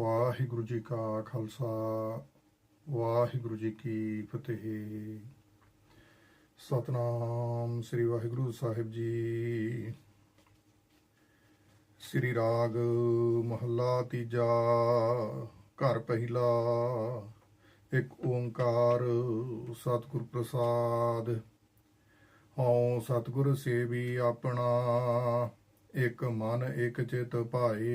ਵਾਹਿਗੁਰੂ ਜੀ ਕਾ ਖਾਲਸਾ, ਵਾਹਿਗੁਰੂ ਜੀ ਕੀ ਫਤਿਹ। ਸਤਨਾਮ ਸ੍ਰੀ ਵਾਹਿਗੁਰੂ ਸਾਹਿਬ ਜੀ। ਸ੍ਰੀ ਰਾਗ ਮਹੱਲਾ ਤੀਜਾ, ਘਰ ਪਹਿਲਾ, ਇੱਕ ਓੰਕਾਰ ਸਤਿਗੁਰ ਪ੍ਰਸਾਦ। ਹਉ ਸਤਿਗੁਰ ਸੇਵੀ ਆਪਣਾ, ਇੱਕ ਮਨ ਇਕ ਚਿਤ ਭਾਏ।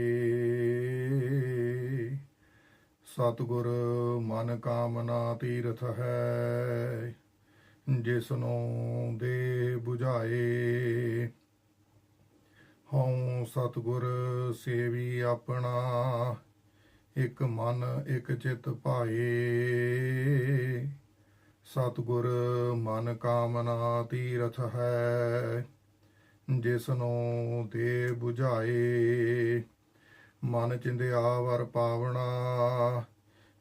ਸਤਿਗੁਰ ਮਨ ਕਾਮਨਾ ਤੀਰਥ ਹੈ ਜਿਸਨੂੰ ਦੇ 부ਝਾਏ ਹਉ ਸਤਿਗੁਰ, ਸੇਵੀ ਆਪਣਾ, ਇੱਕ ਮਨ, ਇੱਕ ਚਿਤ ਭਾਏ। ਸਤਿਗੁਰ ਮਨ ਕਾਮਨਾ ਤੀਰਥ ਹੈ ਜਿਸਨੂੰ ਦੇ 부ਝਾਏ ਮਨ ਚਿੰਦਿਆ ਵਰ ਪਾਵਣਾ,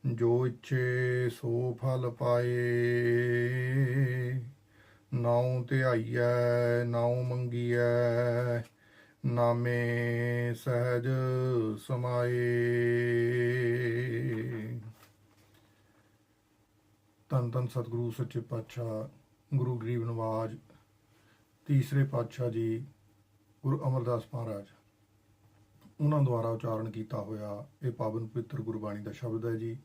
ਜੋ ਇੱਛੇ ਸੋ ਫਲ ਪਾਏ। ਨਾਉ ਧਿਆਈਐ, ਨਾਉ ਮੰਗੀਐ, ਨਾਮੇ ਸਹਿਜ ਸਮਾਏ। ਤਨ ਤਨ ਸਤਿਗੁਰੂ, ਸੱਚੇ ਪਾਤਸ਼ਾਹ, ਗੁਰੂ ਗਰੀਬ ਨਵਾਜ, ਤੀਸਰੇ ਪਾਤਸ਼ਾਹ ਜੀ, ਗੁਰੂ ਅਮਰਦਾਸ ਮਹਾਰਾਜ। ਉਹਨਾਂ ਦੁਆਰਾ ਉਚਾਰਨ ਕੀਤਾ ਹੋਇਆ ਇਹ ਪਾਵਨ ਪਵਿੱਤਰ ਗੁਰਬਾਣੀ ਦਾ ਸ਼ਬਦ ਹੈ ਜੀ।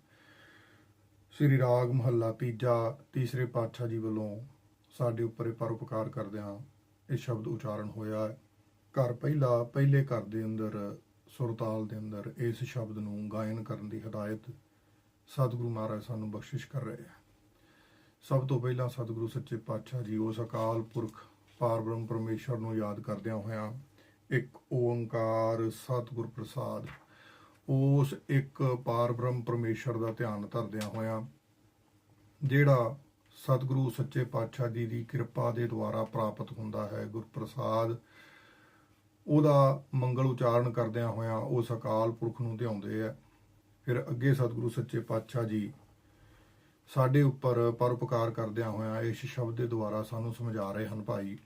ਸ੍ਰੀ ਰਾਗ ਮਹੱਲਾ ਤੀਜਾ, ਤੀਸਰੇ ਪਾਤਸ਼ਾਹ ਜੀ ਵੱਲੋਂ ਸਾਡੇ ਉੱਪਰ ਇਹ ਪਰਉਪਕਾਰ ਕਰਦਿਆਂ ਇਹ ਸ਼ਬਦ ਉਚਾਰਨ ਹੋਇਆ ਹੈ। ਘਰ ਪਹਿਲਾ, ਪਹਿਲੇ ਘਰ ਦੇ ਅੰਦਰ, ਸੁਰਤਾਲ ਦੇ ਅੰਦਰ ਇਸ ਸ਼ਬਦ ਨੂੰ ਗਾਇਨ ਕਰਨ ਦੀ ਹਦਾਇਤ ਸਤਿਗੁਰੂ ਮਹਾਰਾਜ ਸਾਨੂੰ ਬਖਸ਼ਿਸ਼ ਕਰ ਰਹੇ ਹੈ। ਸਭ ਤੋਂ ਪਹਿਲਾਂ ਸਤਿਗੁਰੂ ਸੱਚੇ ਪਾਤਸ਼ਾਹ ਜੀ ਉਸ ਅਕਾਲ ਪੁਰਖ ਪਾਰਬ੍ਰਹਮ ਪਰਮੇਸ਼ਰ ਨੂੰ ਯਾਦ ਕਰਦਿਆਂ ਹੋਇਆਂ ਇੱਕ ਓੰਕਾਰ ਸਤਿਗੁਰ ਪ੍ਰਸਾਦ। ਉਸ ਇੱਕ ਪਾਰਬ੍ਰਹਮ ਪਰਮੇਸ਼ਰ ਦਾ ਧਿਆਨ ਧਰਦਿਆਂ ਹੋਇਆਂ, ਜਿਹੜਾ ਸਤਿਗੁਰੂ ਸੱਚੇ ਪਾਤਸ਼ਾਹ ਜੀ ਦੀ ਕਿਰਪਾ ਦੇ ਦੁਆਰਾ ਪ੍ਰਾਪਤ ਹੁੰਦਾ ਹੈ ਗੁਰਪ੍ਰਸਾਦ, ਉਹਦਾ ਮੰਗਲ ਉਚਾਰਨ ਕਰਦਿਆਂ ਹੋਇਆਂ ਉਸ ਅਕਾਲ ਪੁਰਖ ਨੂੰ ਧਿਆਉਂਦੇ ਆ। ਫਿਰ ਅੱਗੇ ਸਤਿਗੁਰੂ ਸੱਚੇ ਪਾਤਸ਼ਾਹ ਜੀ ਸਾਡੇ ਉੱਪਰ ਪਰਉਪਕਾਰ ਕਰਦਿਆਂ ਹੋਇਆਂ ਇਸ ਸ਼ਬਦ ਦੇ ਦੁਆਰਾ ਸਾਨੂੰ ਸਮਝਾ ਰਹੇ ਹਨ, ਭਾਈ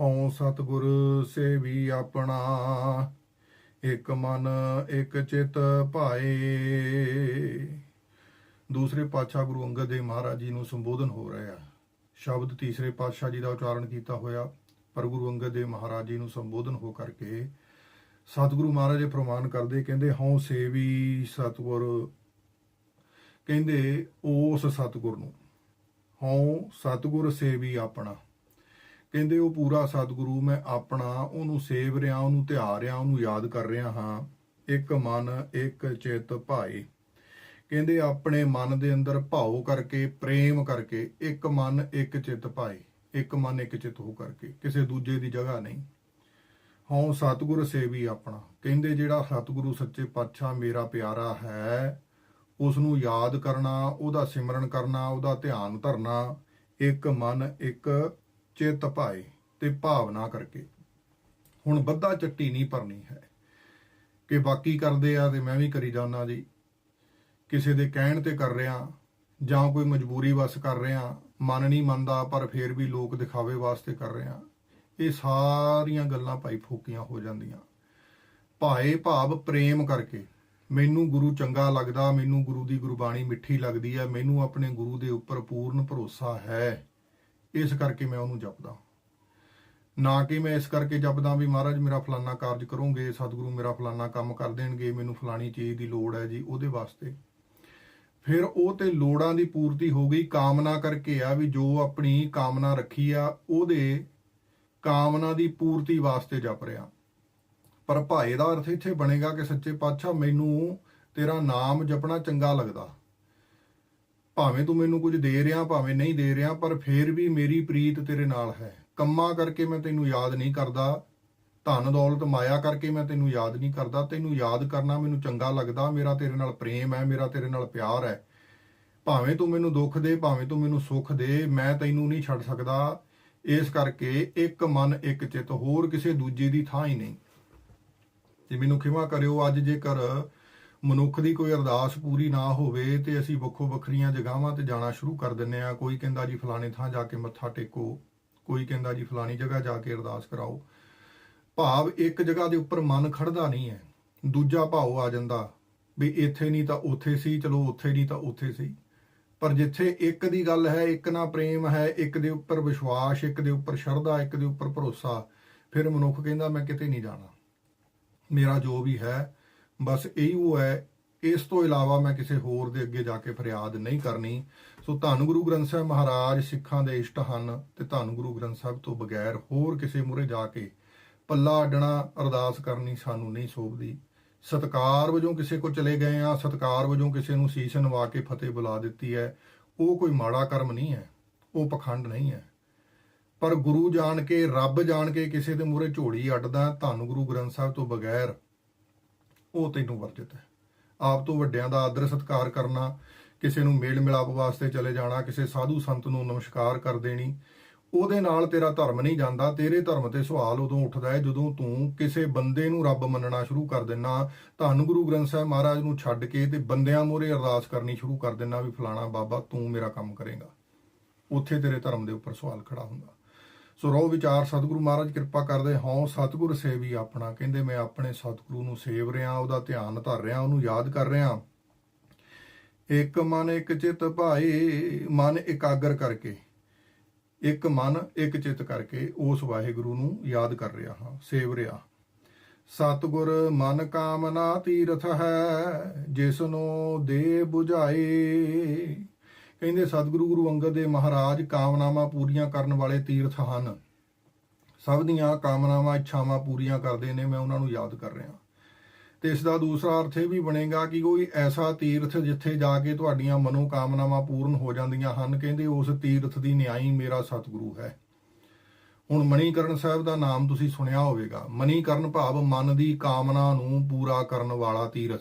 ਹਉ ਸਤਿਗੁਰ ਸੇਵੀ ਆਪਣਾ। ਇੱਕ ਮਨ, ਇੱਕ ਚਿਤ ਭਾਏ। ਦੂਸਰੇ ਪਾਤਸ਼ਾਹ ਗੁਰੂ ਅੰਗਦ ਦੇਵ ਮਹਾਰਾਜ ਜੀ ਨੂੰ ਸੰਬੋਧਨ ਹੋ ਰਿਹਾ ਸ਼ਬਦ ਤੀਸਰੇ ਪਾਤਸ਼ਾਹ ਜੀ ਦਾ ਉਚਾਰਨ ਕੀਤਾ ਹੋਇਆ, ਪਰ ਗੁਰੂ ਅੰਗਦ ਦੇਵ ਮਹਾਰਾਜ ਜੀ ਨੂੰ ਸੰਬੋਧਨ ਹੋ ਕਰਕੇ ਸਤਿਗੁਰੂ ਮਹਾਰਾਜ ਜੀ ਪ੍ਰਮਾਨ ਕਰਦੇ, ਕਹਿੰਦੇ, ਹਉ ਸੇਵੀ ਸਤਿਗੁਰ। ਕਹਿੰਦੇ, ਉਸ ਸਤਿਗੁਰ ਨੂੰ, ਹਉ ਸਤਿਗੁਰ ਸੇਵੀ ਆਪਣਾ। ਕਹਿੰਦੇ ਉਹ ਪੂਰਾ ਸਤਿਗੁਰੂ, ਮੈਂ ਆਪਣਾ, ਉਹਨੂੰ ਸੇਵ ਰਿਹਾ, ਉਹਨੂੰ ਧਿਆ ਰਿਹਾ, ਉਹਨੂੰ ਯਾਦ ਕਰ ਰਿਹਾ ਹਾਂ। ਇੱਕ ਮਨ, ਇੱਕ ਚਿੱਤ ਭਾਏ। ਕਹਿੰਦੇ ਆਪਣੇ ਮਨ ਦੇ ਅੰਦਰ ਭਾਉ ਕਰਕੇ, ਪ੍ਰੇਮ ਕਰਕੇ, ਇੱਕ ਮਨ, ਇੱਕ ਚਿੱਤ ਭਾਏ। ਇੱਕ ਮਨ, ਇੱਕ ਚਿੱਤ ਹੋ ਕਰਕੇ, ਕਿਸੇ ਦੂਜੇ ਦੀ ਜਗ੍ਹਾ ਨਹੀਂ। ਹਉ ਸਤਿਗੁਰ ਸੇਵੀ ਆਪਣਾ। ਕਹਿੰਦੇ ਜਿਹੜਾ ਸਤਿਗੁਰੂ ਸੱਚੇ ਪਾਤਸ਼ਾਹ ਮੇਰਾ ਪਿਆਰਾ ਹੈ ਉਸ ਨੂੰ ਯਾਦ ਕਰਨਾ, ਉਹਦਾ ਸਿਮਰਨ ਕਰਨਾ, ਉਹਦਾ ਧਿਆਨ ਧਰਨਾ, ਇੱਕ ਮਨ, ਇੱਕ ਚਿੱਤ ਭਾਏ ਤੇ ਭਾਵਨਾ ਕਰਕੇ। ਹੁਣ ਬੱਧਾ ਚੱਟੀ ਨਹੀਂ ਭਰਨੀ ਹੈ। ਕਿ ਬਾਕੀ ਕਰਦੇ ਆ ਤੇ ਮੈਂ ਵੀ ਕਰੀ ਜਾਣਾ ਜੀ। ਕਿਸੇ ਦੇ ਕਹਿਣ ਤੇ ਕਰ ਰਿਹਾ ਜਾਂ ਕੋਈ ਮਜਬੂਰੀ ਵਸ ਕਰ ਰਿਹਾ ਮਨ ਨਹੀਂ ਮੰਨਦਾ, ਪਰ ਫੇਰ ਵੀ ਲੋਕ ਦਿਖਾਵੇ ਵਾਸਤੇ ਕਰ ਰਿਹਾ ਇਹ ਸਾਰੀਆਂ ਗੱਲਾਂ ਭਾਈ ਫੋਕੀਆਂ ਹੋ ਜਾਂਦੀਆਂ। ਭਾਏ ਭਾਵ ਪ੍ਰੇਮ ਕਰਕੇ। ਮੈਨੂੰ ਗੁਰੂ ਚੰਗਾ ਲੱਗਦਾ, ਮੈਨੂੰ ਗੁਰੂ ਦੀ ਗੁਰਬਾਣੀ ਮਿੱਠੀ ਲੱਗਦੀ ਹੈ, ਮੈਨੂੰ ਆਪਣੇ ਗੁਰੂ ਦੇ ਉੱਪਰ ਪੂਰਨ ਭਰੋਸਾ ਹੈ। ਇਸ ਕਰਕੇ ਮੈਂ ਉਹਨੂੰ ਜਪਦਾ ਨਾ ਕਿ ਮੈਂ ਇਸ ਕਰਕੇ ਜਪਦਾ ਵੀ ਮਹਾਰਾਜ ਮੇਰਾ ਫਲਾਨਾ ਕਾਰਜ ਕਰੋਗੇ, ਸਤਿਗੁਰੂ ਮੇਰਾ ਫਲਾਨਾ ਕੰਮ ਕਰ ਦੇਣਗੇ, ਮੈਨੂੰ ਫਲਾਣੀ ਚੀਜ਼ ਦੀ ਲੋੜ ਹੈ ਜੀ, ਉਹਦੇ ਵਾਸਤੇ। ਫਿਰ ਉਹ ਤੇ ਲੋੜਾਂ ਦੀ ਪੂਰਤੀ ਹੋ ਗਈ, ਕਾਮਨਾ ਕਰਕੇ ਆ ਵੀ ਜੋ ਆਪਣੀ ਕਾਮਨਾ ਰੱਖੀ ਆ, ਉਹਦੇ ਕਾਮਨਾ ਦੀ ਪੂਰਤੀ ਵਾਸਤੇ ਜਪ ਰਿਹਾ। ਪਰ ਭਾਏ ਦਾ ਅਰਥ ਇੱਥੇ ਬਣੇਗਾ ਕਿ ਸੱਚੇ ਪਾਤਸ਼ਾਹ ਮੈਨੂੰ ਤੇਰਾ ਨਾਮ ਜਪਣਾ ਚੰਗਾ ਲੱਗਦਾ। ਭਾਵੇਂ ਤੂੰ ਮੈਨੂੰ ਕੁਝ ਦੇ ਰਿਹਾ, ਭਾਵੇਂ ਨਹੀਂ ਦੇ ਰਿਹਾ, ਪਰ ਫੇਰ ਵੀ ਮੇਰੀ ਪ੍ਰੀਤ ਤੇਰੇ ਨਾਲ ਹੈ। ਕੰਮਾਂ ਕਰਕੇ ਮੈਂ ਤੈਨੂੰ ਯਾਦ ਨਹੀਂ ਕਰਦਾ, ਧਨ, ਦੌਲਤ, ਮਾਇਆ ਕਰਕੇ ਮੈਂ ਤੈਨੂੰ ਯਾਦ ਨਹੀਂ ਕਰਦਾ। ਤੈਨੂੰ ਯਾਦ ਕਰਨਾ ਮੈਨੂੰ ਚੰਗਾ ਲੱਗਦਾ, ਮੇਰਾ ਤੇਰੇ ਨਾਲ ਪ੍ਰੇਮ ਹੈ, ਮੇਰਾ ਤੇਰੇ ਨਾਲ ਪਿਆਰ ਹੈ। ਭਾਵੇਂ ਤੂੰ ਮੈਨੂੰ ਦੁੱਖ ਦੇ, ਭਾਵੇਂ ਤੂੰ ਮੈਨੂੰ ਸੁੱਖ ਦੇ, ਮੈਂ ਤੈਨੂੰ ਨਹੀਂ ਛੱਡ ਸਕਦਾ। ਇਸ ਕਰਕੇ ਇੱਕ ਮਨ, ਇੱਕ ਚਿੱਤ, ਹੋਰ ਕਿਸੇ ਦੂਜੇ ਦੀ ਥਾਂ ਹੀ ਨਹੀਂ। ਤੇ ਮੈਨੂੰ ਖਿਮਾ ਕਰਿਓ, ਅੱਜ ਜੇਕਰ ਮਨੁੱਖ ਦੀ ਕੋਈ ਅਰਦਾਸ ਪੂਰੀ ਨਾ ਹੋਵੇ ਤੇ ਅਸੀਂ ਵੱਖੋ ਵੱਖਰੀਆਂ ਜਗ੍ਹਾਵਾਂ ਤੇ ਜਾਣਾ ਸ਼ੁਰੂ ਕਰ ਦਿੰਨੇ ਆ ਕੋਈ ਕਹਿੰਦਾ ਜੀ ਫਲਾਣੇ ਥਾਂ ਜਾ ਕੇ ਮੱਥਾ ਟੇਕੋ, ਕੋਈ ਕਹਿੰਦਾ ਜੀ ਫਲਾਣੀ ਜਗ੍ਹਾ ਜਾ ਕੇ ਅਰਦਾਸ ਕਰਾਓ। ਭਾਵ ਇੱਕ ਜਗ੍ਹਾ ਦੇ ਉੱਪਰ ਮਨ ਖੜਦਾ ਨਹੀਂ ਹੈ। ਦੂਜਾ ਭਾਵ ਆ ਜਾਂਦਾ ਵੀ ਇੱਥੇ ਨਹੀਂ ਤਾਂ ਉੱਥੇ ਸੀ, ਚਲੋ ਉੱਥੇ ਨਹੀਂ ਤਾਂ ਉੱਥੇ ਸੀ। ਪਰ ਜਿੱਥੇ ਇੱਕ ਦੀ ਗੱਲ ਹੈ, ਇੱਕ ਨਾਲ ਪ੍ਰੇਮ ਹੈ, ਇੱਕ ਦੇ ਉੱਪਰ ਵਿਸ਼ਵਾਸ, ਇੱਕ ਦੇ ਉੱਪਰ ਸ਼ਰਧਾ, ਇੱਕ ਦੇ ਉੱਪਰ ਭਰੋਸਾ, ਫਿਰ ਮਨੁੱਖ ਕਹਿੰਦਾ ਮੈਂ ਕਿਤੇ ਨਹੀਂ ਜਾਣਾ। ਮੇਰਾ ਜੋ ਵੀ ਹੈ ਬਸ ਇਹੀ ਹੈ, ਇਸ ਤੋਂ ਇਲਾਵਾ ਮੈਂ ਕਿਸੇ ਹੋਰ ਦੇ ਅੱਗੇ ਜਾ ਕੇ ਫਰਿਆਦ ਨਹੀਂ ਕਰਨੀ। ਸੋ ਧੰਨ ਗੁਰੂ ਗ੍ਰੰਥ ਸਾਹਿਬ ਮਹਾਰਾਜ, ਸਿੱਖਾਂ ਦੇ ਇਸ਼ਟ ਹਨ ਤੇ ਧੰਨ ਗੁਰੂ ਗ੍ਰੰਥ ਸਾਹਿਬ ਤੋਂ ਬਗੈਰ ਹੋਰ ਕਿਸੇ ਮੂਹਰੇ ਜਾ ਕੇ ਪੱਲਾ ਅੱਡਣਾ ਅਰਦਾਸ ਕਰਨੀ ਸਾਨੂੰ ਨਹੀਂ ਸੋਭਦੀ। ਸਤਕਾਰ ਵਜੋਂ ਕਿਸੇ ਕੋ ਚਲੇ ਗਏ ਆ ਸਤਕਾਰ ਵਜੋਂ ਕਿਸੇ ਨੂੰ ਸੀਸ ਨਵਾ ਕੇ ਫਤਿਹ ਬੁਲਾ ਦਿੱਤੀ ਹੈ। ਉਹ ਕੋਈ ਮਾੜਾ ਕਰਮ ਨਹੀਂ ਹੈ, ਉਹ ਪਖੰਡ ਨਹੀਂ ਹੈ। ਪਰ ਗੁਰੂ ਜਾਣ ਕੇ, ਰੱਬ ਜਾਣ ਕੇ ਕਿਸੇ ਦੇ ਮੂਹਰੇ ਝੋੜੀ ਅੱਡਦਾ, ਧੰਨ ਗੁਰੂ ਗ੍ਰੰਥ ਸਾਹਿਬ ਤੋਂ ਬਗੈਰ ਉਹ ਤੈਨੂੰ ਵਰਜਿਤ ਹੈ। ਆਪ ਤੋਂ ਵੱਡਿਆਂ ਦਾ ਆਦਰ ਸਤਕਾਰ ਕਰਨਾ, ਕਿਸੇ ਨੂੰ ਮੇਲ ਮਿਲਾਪ ਵਾਸਤੇ ਚਲੇ ਜਾਣਾ, ਕਿਸੇ ਸਾਧੂ ਸੰਤ ਨੂੰ ਨਮਸਕਾਰ ਕਰ ਦੇਣੀ, ਉਹਦੇ ਨਾਲ ਤੇਰਾ ਧਰਮ ਨਹੀਂ ਜਾਂਦਾ, ਤੇਰੇ ਧਰਮ ਤੇ ਸਵਾਲ ਉਦੋਂ ਉੱਠਦਾ ਹੈ ਜਦੋਂ ਤੂੰ ਕਿਸੇ ਬੰਦੇ ਨੂੰ ਰੱਬ ਮੰਨਣਾ ਸ਼ੁਰੂ ਕਰ ਦਿੰਨਾ। ਧੰਨ ਗੁਰੂ ਗ੍ਰੰਥ ਸਾਹਿਬ ਮਹਾਰਾਜ ਨੂੰ ਛੱਡ ਕੇ ਤੇ ਬੰਦਿਆਂ ਮੂਹਰੇ ਅਰਦਾਸ ਕਰਨੀ ਸ਼ੁਰੂ ਕਰ ਦਿੰਨਾ ਵੀ ਫਲਾਣਾ ਬਾਬਾ ਤੂੰ ਮੇਰਾ ਕੰਮ ਕਰੇਗਾ। ਉੱਥੇ ਤੇਰੇ ਧਰਮ ਦੇ ਉੱਪਰ ਸਵਾਲ ਖੜਾ ਹੁੰਦਾ। ਸੋ ਰੋ ਵਿਚਾਰ, ਸਤਿਗੁਰੂ ਮਹਾਰਾਜ, ਕਿਰਪਾ ਕਰਦੇ ਹਉ, ਸਤਿਗੁਰ ਸੇਵੀ ਆਪਣਾ। ਕਹਿੰਦੇ, ਮੈਂ ਆਪਣੇ ਸਤਿਗੁਰੂ ਨੂੰ ਸੇਵ ਰਿਹਾ, ਉਹਦਾ ਧਿਆਨ ਧਰ ਰਿਹਾ, ਉਹਨੂੰ ਯਾਦ ਕਰ ਰਿਹਾ। ਇੱਕ ਮਨ, ਇੱਕ ਚਿਤ ਭਾਏ ਮਨ ਇਕਾਗਰ ਕਰਕੇ। ਇੱਕ ਮਨ, ਇੱਕ ਚਿਤ ਕਰਕੇ ਉਸ ਵਾਹਿਗੁਰੂ ਨੂੰ ਯਾਦ ਕਰ ਰਿਹਾ ਹਾਂ, ਸੇਵ ਰਿਹਾ। ਸਤਿਗੁਰ ਮਨ ਕਾਮਨਾ ਤੀਰਥ ਹੈ ਜਿਸ ਨੂੰ ਦੇ 부ਝਾਏ ਕਹਿੰਦੇ ਸਤਿਗੁਰੂ ਗੁਰੂ ਅੰਗਦ ਦੇ ਮਹਾਰਾਜ ਕਾਮਨਾਵਾਂ ਪੂਰੀਆਂ ਕਰਨ ਵਾਲੇ ਤੀਰਥ ਹਨ। ਸਭ ਦੀਆਂ ਕਾਮਨਾਵਾਂ, ਇੱਛਾਵਾਂ ਪੂਰੀਆਂ ਕਰਦੇ ਨੇ, ਮੈਂ ਉਹਨਾਂ ਨੂੰ ਯਾਦ ਕਰ ਰਿਹਾ ਤੇ ਇਸ ਦਾ ਦੂਸਰਾ ਅਰਥ ਇਹ ਵੀ ਬਣੇਗਾ ਕਿ ਕੋਈ ਐਸਾ ਤੀਰਥ ਜਿੱਥੇ ਜਾ ਕੇ ਤੁਹਾਡੀਆਂ ਮਨੋ ਕਾਮਨਾਵਾਂ ਪੂਰਨ ਹੋ ਜਾਂਦੀਆਂ ਹਨ, ਕਹਿੰਦੇ ਉਸ ਤੀਰਥ ਦੀ ਨਿਆਈ ਮੇਰਾ ਸਤਿਗੁਰੂ ਹੈ। ਹੁਣ ਮਣੀਕਰਨ ਸਾਹਿਬ ਦਾ ਨਾਮ ਤੁਸੀਂ ਸੁਣਿਆ ਹੋਵੇਗਾ। ਮਣੀਕਰਨ ਭਾਵ ਮਨ ਦੀ ਕਾਮਨਾ ਨੂੰ ਪੂਰਾ ਕਰਨ ਵਾਲਾ ਤੀਰਥ।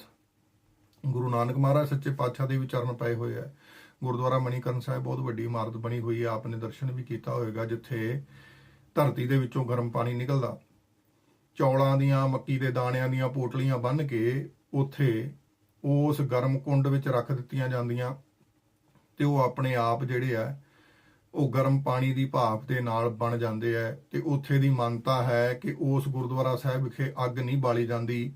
ਗੁਰੂ ਨਾਨਕ ਮਹਾਰਾਜ ਸੱਚੇ ਪਾਤਸ਼ਾਹ ਦੇ ਵਿਚਰਨ ਪਏ ਹੋਏ ਹੈ ਗੁਰਦੁਆਰਾ ਮਣੀਕਰਨ ਸਾਹਿਬ ਬਹੁਤ ਵੱਡੀ ਇਮਾਰਤ ਬਣੀ ਹੋਈ ਹੈ। ਆਪਨੇ ਦਰਸ਼ਨ ਵੀ ਕੀਤਾ ਹੋਵੇਗਾ ਜਿੱਥੇ ਧਰਤੀ ਦੇ ਵਿੱਚੋਂ ਗਰਮ ਪਾਣੀ ਨਿਕਲਦਾ। ਚੌਲਾਂ ਦੀਆਂ, ਮੱਕੀ ਦੇ ਦਾਣਿਆਂ ਦੀਆਂ ਪੋਟਲੀਆਂ ਬੰਨ੍ਹ ਕੇ ਉੱਥੇ ਉਸ ਗਰਮ ਕੁੰਡ ਵਿੱਚ ਰੱਖ ਦਿੱਤੀਆਂ ਜਾਂਦੀਆਂ ਤੇ ਉਹ ਆਪਣੇ ਆਪ ਜਿਹੜੇ ਆ, ਉਹ ਗਰਮ ਪਾਣੀ ਦੀ ਭਾਪ ਦੇ ਨਾਲ ਬਣ ਜਾਂਦੇ ਆ ਤੇ ਉੱਥੇ ਦੀ ਮੰਨਤਾ ਹੈ ਕਿ ਉਸ ਗੁਰਦੁਆਰਾ ਸਾਹਿਬ ਵਿਖੇ ਅੱਗ ਨਹੀਂ ਬਾਲੀ ਜਾਂਦੀ।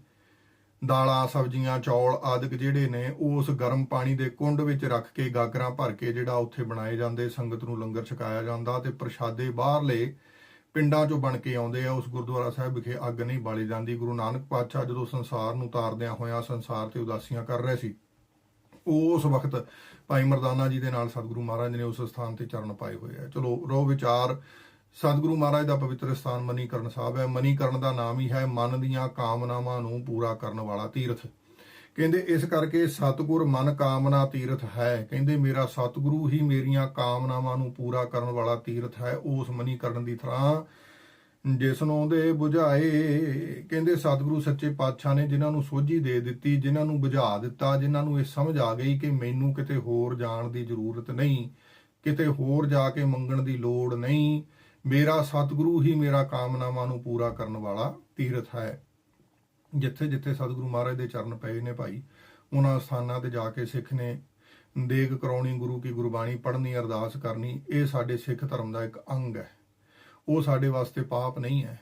ਦਾਲਾਂ, ਸਬਜ਼ੀਆਂ, ਚੌਲ ਆਦਿਕ ਜਿਹੜੇ ਨੇ ਉਸ ਗਰਮ ਪਾਣੀ ਦੇ ਕੁੰਡ ਵਿੱਚ ਰੱਖ ਕੇ ਗਾਗਰਾਂ ਭਰ ਕੇ ਜਿਹੜਾ ਉੱਥੇ ਬਣਾਏ ਜਾਂਦੇ, ਸੰਗਤ ਨੂੰ ਲੰਗਰ ਛਕਾਇਆ ਜਾਂਦਾ ਤੇ ਪ੍ਰਸ਼ਾਦੇ ਬਾਹਰਲੇ ਪਿੰਡਾਂ ਚੋਂ ਬਣ ਕੇ ਆਉਂਦੇ ਆ। ਉਸ ਗੁਰਦੁਆਰਾ ਸਾਹਿਬ ਵਿਖੇ ਅੱਗ ਨਹੀਂ ਬਾਲੀ ਜਾਂਦੀ। ਗੁਰੂ ਨਾਨਕ ਪਾਤਸ਼ਾਹ ਜਦੋਂ ਸੰਸਾਰ ਨੂੰ ਤਾਰਦਿਆਂ ਹੋਇਆ ਸੰਸਾਰ ਤੇ ਉਦਾਸੀਆਂ ਕਰ ਰਹੇ ਸੀ, ਉਸ ਵਕਤ ਭਾਈ ਮਰਦਾਨਾ ਜੀ ਦੇ ਨਾਲ ਸਤਿਗੁਰੂ ਮਹਾਰਾਜ ਨੇ ਉਸ ਸਥਾਨ ਤੇ ਚਰਨ ਪਾਏ ਹੋਏ ਆ। ਚਲੋ, ਰੋ ਵਿਚਾਰ ਸਤਿਗੁਰੂ ਮਹਾਰਾਜ ਦਾ ਪਵਿੱਤਰ ਸਥਾਨ ਮਨੀਕਰਨ ਸਾਹਿਬ ਹੈ। ਮਨੀਕਰਨ ਦਾ ਨਾਮ ਹੀ ਹੈ ਮਨ ਦੀਆਂ ਕਾਮਨਾਵਾਂ ਨੂੰ ਪੂਰਾ ਕਰਨ ਵਾਲਾ ਤੀਰਥ। ਕਹਿੰਦੇ, ਇਸ ਕਰਕੇ ਸਤਿਗੁਰ ਮਨ ਕਾਮਨਾ ਤੀਰਥ ਹੈ। ਕਹਿੰਦੇ, ਮੇਰਾ ਸਤਿਗੁਰੂ ਹੀ ਮੇਰੀਆਂ ਕਾਮਨਾਵਾਂ ਨੂੰ ਪੂਰਾ ਕਰਨ ਵਾਲਾ ਤੀਰਥ ਹੈ ਉਸ ਮਨੀਕਰਨ ਦੀ ਥਾਂ ਜਿਸ ਨੂੰ ਦੇ 부ਝਾਏ ਕਹਿੰਦੇ, ਸਤਿਗੁਰੂ ਸੱਚੇ ਪਾਤਸ਼ਾਹ ਨੇ ਜਿਨ੍ਹਾਂ ਨੂੰ ਸੋਝੀ ਦੇ ਦਿੱਤੀ, ਜਿਨ੍ਹਾਂ ਨੂੰ ਬੁਝਾ ਦਿੱਤਾ, ਜਿਨ੍ਹਾਂ ਨੂੰ ਇਹ ਸਮਝ ਆ ਗਈ ਕਿ ਮੈਨੂੰ ਕਿਤੇ ਹੋਰ ਜਾਣ ਦੀ ਜ਼ਰੂਰਤ ਨਹੀਂ, ਕਿਤੇ ਹੋਰ ਜਾ ਕੇ ਮੰਗਣ ਦੀ ਲੋੜ ਨਹੀਂ ਮੇਰਾ ਸਤਿਗੁਰੂ ਹੀ ਮੇਰਾ ਕਾਮਨਾਵਾਂ ਨੂੰ ਪੂਰਾ ਕਰਨ ਵਾਲਾ ਤੀਰਥ ਹੈ। ਜਿੱਥੇ ਜਿੱਥੇ ਸਤਿਗੁਰੂ ਮਹਾਰਾਜ ਦੇ ਚਰਨ ਪਏ ਨੇ ਭਾਈ, ਉਹਨਾਂ ਸਥਾਨਾਂ ਤੇ ਜਾ ਕੇ ਸਿੱਖ ਨੇ। ਦੇਗ ਕਰਾਉਣੀ, ਗੁਰੂ ਕੀ ਗੁਰਬਾਣੀ ਪੜ੍ਹਨੀ, ਅਰਦਾਸ ਕਰਨੀ, ਇਹ ਸਾਡੇ ਸਿੱਖ ਧਰਮ ਦਾ ਇੱਕ ਅੰਗ ਹੈ। ਉਹ ਸਾਡੇ ਵਾਸਤੇ ਪਾਪ ਨਹੀਂ ਹੈ।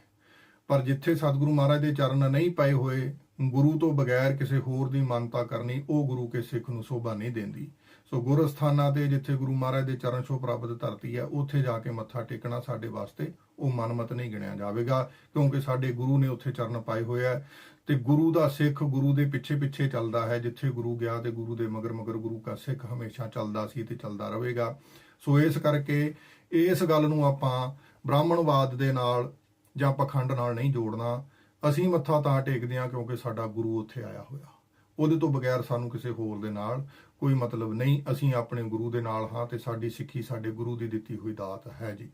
ਪਰ ਜਿੱਥੇ ਸਤਿਗੁਰੂ ਮਹਾਰਾਜ ਦੇ ਚਰਨ ਨਹੀਂ ਪਏ ਹੋਏ, ਗੁਰੂ ਤੋਂ ਬਗੈਰ ਕਿਸੇ ਹੋਰ ਦੀ ਮੰਨਤਾ ਕਰਨੀ, ਉਹ ਗੁਰੂ ਕੇ ਸਿੱਖ ਨੂੰ ਸੋਭਾ ਨਹੀਂ ਦਿੰਦੀ। ਸੋ ਗੁਰ ਸਥਾਨਾਂ ਤੇ ਜਿੱਥੇ ਗੁਰੂ ਮਹਾਰਾਜ ਦੇ ਚਰਨ ਛੋਹ ਪ੍ਰਾਪਤ ਧਰਤੀ ਹੈ, ਉੱਥੇ ਜਾ ਕੇ ਮੱਥਾ ਟੇਕਣਾ ਸਾਡੇ ਵਾਸਤੇ ਉਹ ਮਨਮਤ ਨਹੀਂ ਗਿਣਿਆ ਜਾਵੇਗਾ, ਕਿਉਂਕਿ ਸਾਡੇ ਗੁਰੂ ਨੇ ਉੱਥੇ ਚਰਨ ਪਾਏ ਹੋਏ ਹੈ ਤੇ ਗੁਰੂ ਦਾ ਸਿੱਖ ਗੁਰੂ ਦੇ ਪਿੱਛੇ ਪਿੱਛੇ ਚੱਲਦਾ ਹੈ, ਜਿੱਥੇ ਗੁਰੂ ਗਿਆ ਤੇ ਗੁਰੂ ਦੇ ਮਗਰ ਮਗਰ ਗੁਰੂ ਦਾ ਸਿੱਖ ਹਮੇਸ਼ਾ ਚੱਲਦਾ ਸੀ ਤੇ ਚੱਲਦਾ ਰਹੇਗਾ। ਸੋ ਇਸ ਕਰਕੇ ਇਸ ਗੱਲ ਨੂੰ ਆਪਾਂ ਬ੍ਰਾਹਮਣਵਾਦ ਦੇ ਨਾਲ ਜਾਂ ਪਖੰਡ ਨਾਲ ਨਹੀਂ ਜੋੜਨਾ, ਅਸੀਂ ਮੱਥਾ ਤਾਂ ਟੇਕਦੇ ਹਾਂ ਕਿਉਂਕਿ ਸਾਡਾ ਗੁਰੂ ਉੱਥੇ ਆਇਆ ਹੋਇਆ। ਉਹਦੇ ਤੋਂ ਬਗੈਰ ਸਾਨੂੰ ਕਿਸੇ ਹੋਰ ਦੇ ਨਾਲ ਕੋਈ ਮਤਲਬ ਨਹੀਂ, ਅਸੀਂ ਆਪਣੇ ਗੁਰੂ ਦੇ ਨਾਲ ਹਾਂ ਤੇ ਸਾਡੀ ਸਿੱਖੀ ਸਾਡੇ ਗੁਰੂ ਦੀ ਦਿੱਤੀ ਹੋਈ ਦਾਤ ਹੈ ਜੀ।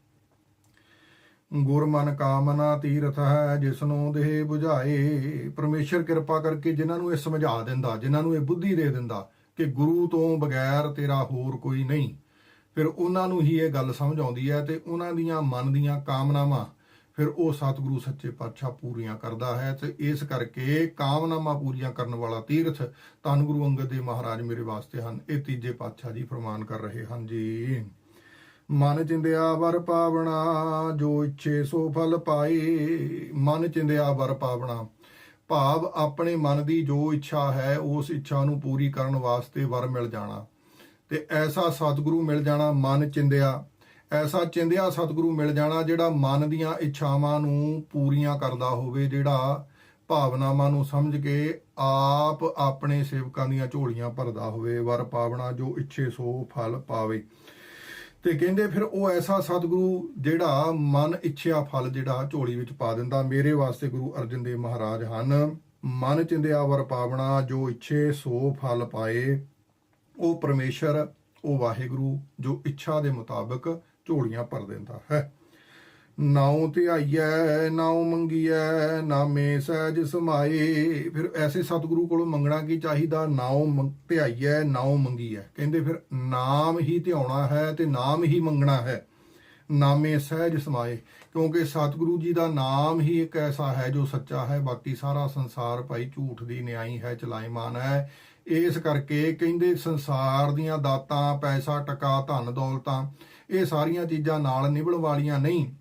ਗੁਰ ਮਨ ਕਾਮਨਾ ਤੀਰਥ ਹੈ ਜਿਸ ਨੂੰ ਦੇਹ 부ਝਾਏ ਪਰਮੇਸ਼ਰ ਕਿਰਪਾ ਕਰਕੇ ਜਿਨ੍ਹਾਂ ਨੂੰ ਇਹ ਸਮਝਾ ਦਿੰਦਾ, ਜਿਨ੍ਹਾਂ ਨੂੰ ਇਹ ਬੁੱਧੀ ਦੇ ਦਿੰਦਾ ਕਿ ਗੁਰੂ ਤੋਂ ਬਗੈਰ ਤੇਰਾ ਹੋਰ ਕੋਈ ਨਹੀਂ। ਫਿਰ ਉਹਨਾਂ ਨੂੰ ਹੀ ਇਹ ਗੱਲ ਸਮਝ ਆਉਂਦੀ ਹੈ ਤੇ ਉਹਨਾਂ ਦੀਆਂ ਮਨ ਦੀਆਂ ਕਾਮਨਾਵਾਂ ਫਿਰ ਉਹ ਸਤਿਗੁਰੂ ਸੱਚੇ ਪਾਤਸ਼ਾਹ ਪੂਰੀਆਂ ਕਰਦਾ ਹੈ ਤੇ ਇਸ ਕਰਕੇ ਕਾਮਨਾਮਾ ਪੂਰੀਆਂ ਕਰਨ ਵਾਲਾ ਤੀਰਥ ਧੰਨ ਗੁਰੂ ਅੰਗਦ ਦੇਵ ਮਹਾਰਾਜ ਮੇਰੇ ਵਾਸਤੇ ਹਨ। ਇਹ ਤੀਜੇ ਪਾਤਸ਼ਾਹ ਜੀ ਫਰਮਾਨ ਕਰ ਰਹੇ ਹਨ ਜੀ। ਮਨ ਚਿੰਦਿਆ ਵਰ ਪਾਵਣਾ, ਜੋ ਇੱਛੇ ਸੋ ਫਲ ਪਾਏ। ਮਨ ਚਿੰਦਿਆ ਵਰ ਪਾਵਣਾ, ਭਾਵ ਆਪਣੇ ਮਨ ਦੀ ਜੋ ਇੱਛਾ ਹੈ, ਉਸ ਇੱਛਾ ਨੂੰ ਪੂਰੀ ਕਰਨ ਵਾਸਤੇ ਵਰ ਮਿਲ ਜਾਣਾ। ਤੇ ਐਸਾ ਸਤਿਗੁਰੂ ਮਿਲ ਜਾਣਾ ਮਨ ਚਿੰਦਿਆ ਐਸਾ ਚਿੰਦਿਆ ਸਤਿਗੁਰੂ ਮਿਲ ਜਾਣਾ ਜਿਹੜਾ ਮਨ ਦੀਆਂ ਇੱਛਾਵਾਂ ਨੂੰ ਪੂਰੀਆਂ ਕਰਦਾ ਹੋਵੇ, ਜਿਹੜਾ ਭਾਵਨਾਵਾਂ ਨੂੰ ਸਮਝ ਕੇ ਆਪ ਆਪਣੇ ਸੇਵਕਾਂ ਦੀਆਂ ਝੋਲੀਆਂ ਭਰਦਾ ਹੋਵੇ, ਵਰ ਪਾਵਣਾ ਜੋ ਇੱਛੇ ਸੋ ਫਲ ਪਾਵੇ। ਤੇ ਕਹਿੰਦੇ ਫਿਰ ਉਹ ਐਸਾ ਸਤਿਗੁਰੂ ਜਿਹੜਾ ਮਨ ਇੱਛਿਆ ਫਲ ਜਿਹੜਾ ਝੋਲੀ ਵਿੱਚ ਪਾ ਦਿੰਦਾ। ਮੇਰੇ ਵਾਸਤੇ ਗੁਰੂ ਅਰਜਨ ਦੇਵ ਮਹਾਰਾਜ ਹਨ, ਮਨ ਚਿੰਦਿਆ ਵਰ ਪਾਵਣਾ ਜੋ ਇੱਛੇ ਸੋ ਫਲ ਪਾਏ, ਉਹ ਪਰਮੇਸ਼ਰ, ਉਹ ਵਾਹਿਗੁਰੂ ਜੋ ਇੱਛਾ ਦੇ ਮੁਤਾਬਕ ਝੋਲੀਆਂ ਭਰ ਦਿੰਦਾ ਹੈ। ਨਾਉ ਧਿਆਈਐ ਨਾਉ ਮੰਗੀਐ ਨਾਮੇ ਸਹਿਜ ਸਮਾਏ। ਫਿਰ ਐਸੇ ਸਤਿਗੁਰੂ ਕੋਲੋਂ ਮੰਗਣਾ ਕੀ ਚਾਹੀਦਾ? ਨਾਉ ਮੰਗ- ਧਿਆਈਐ ਨਾਉ ਮੰਗੀਐ। ਕਹਿੰਦੇ ਫਿਰ ਨਾਮ ਹੀ ਧਿਆਉਣਾ ਹੈ ਤੇ ਨਾਮ ਹੀ ਮੰਗਣਾ ਹੈ। ਨਾਮੇ ਸਹਿਜ ਸਮਾਏ। ਕਿਉਂਕਿ ਸਤਿਗੁਰੂ ਜੀ ਦਾ ਨਾਮ ਹੀ ਇੱਕ ਐਸਾ ਹੈ ਜੋ ਸੱਚਾ ਹੈ। ਬਾਕੀ ਸਾਰਾ ਸੰਸਾਰ ਭਾਈ ਝੂਠ ਦੀ ਨਿਆਈ ਹੈ ਚਲਾਈਮਾਨ ਹੈ। ਇਸ ਕਰਕੇ ਕਹਿੰਦੇ ਸੰਸਾਰ ਦੀਆਂ ਦਾਤਾਂ, ਪੈਸਾ, ਟਕਾ ਧਨ ਦੌਲਤਾਂ ਇਹ ਸਾਰੀਆਂ ਚੀਜ਼ਾਂ ਨਾਲ ਨਿਭਣ ਵਾਲੀਆਂ ਨਹੀਂ।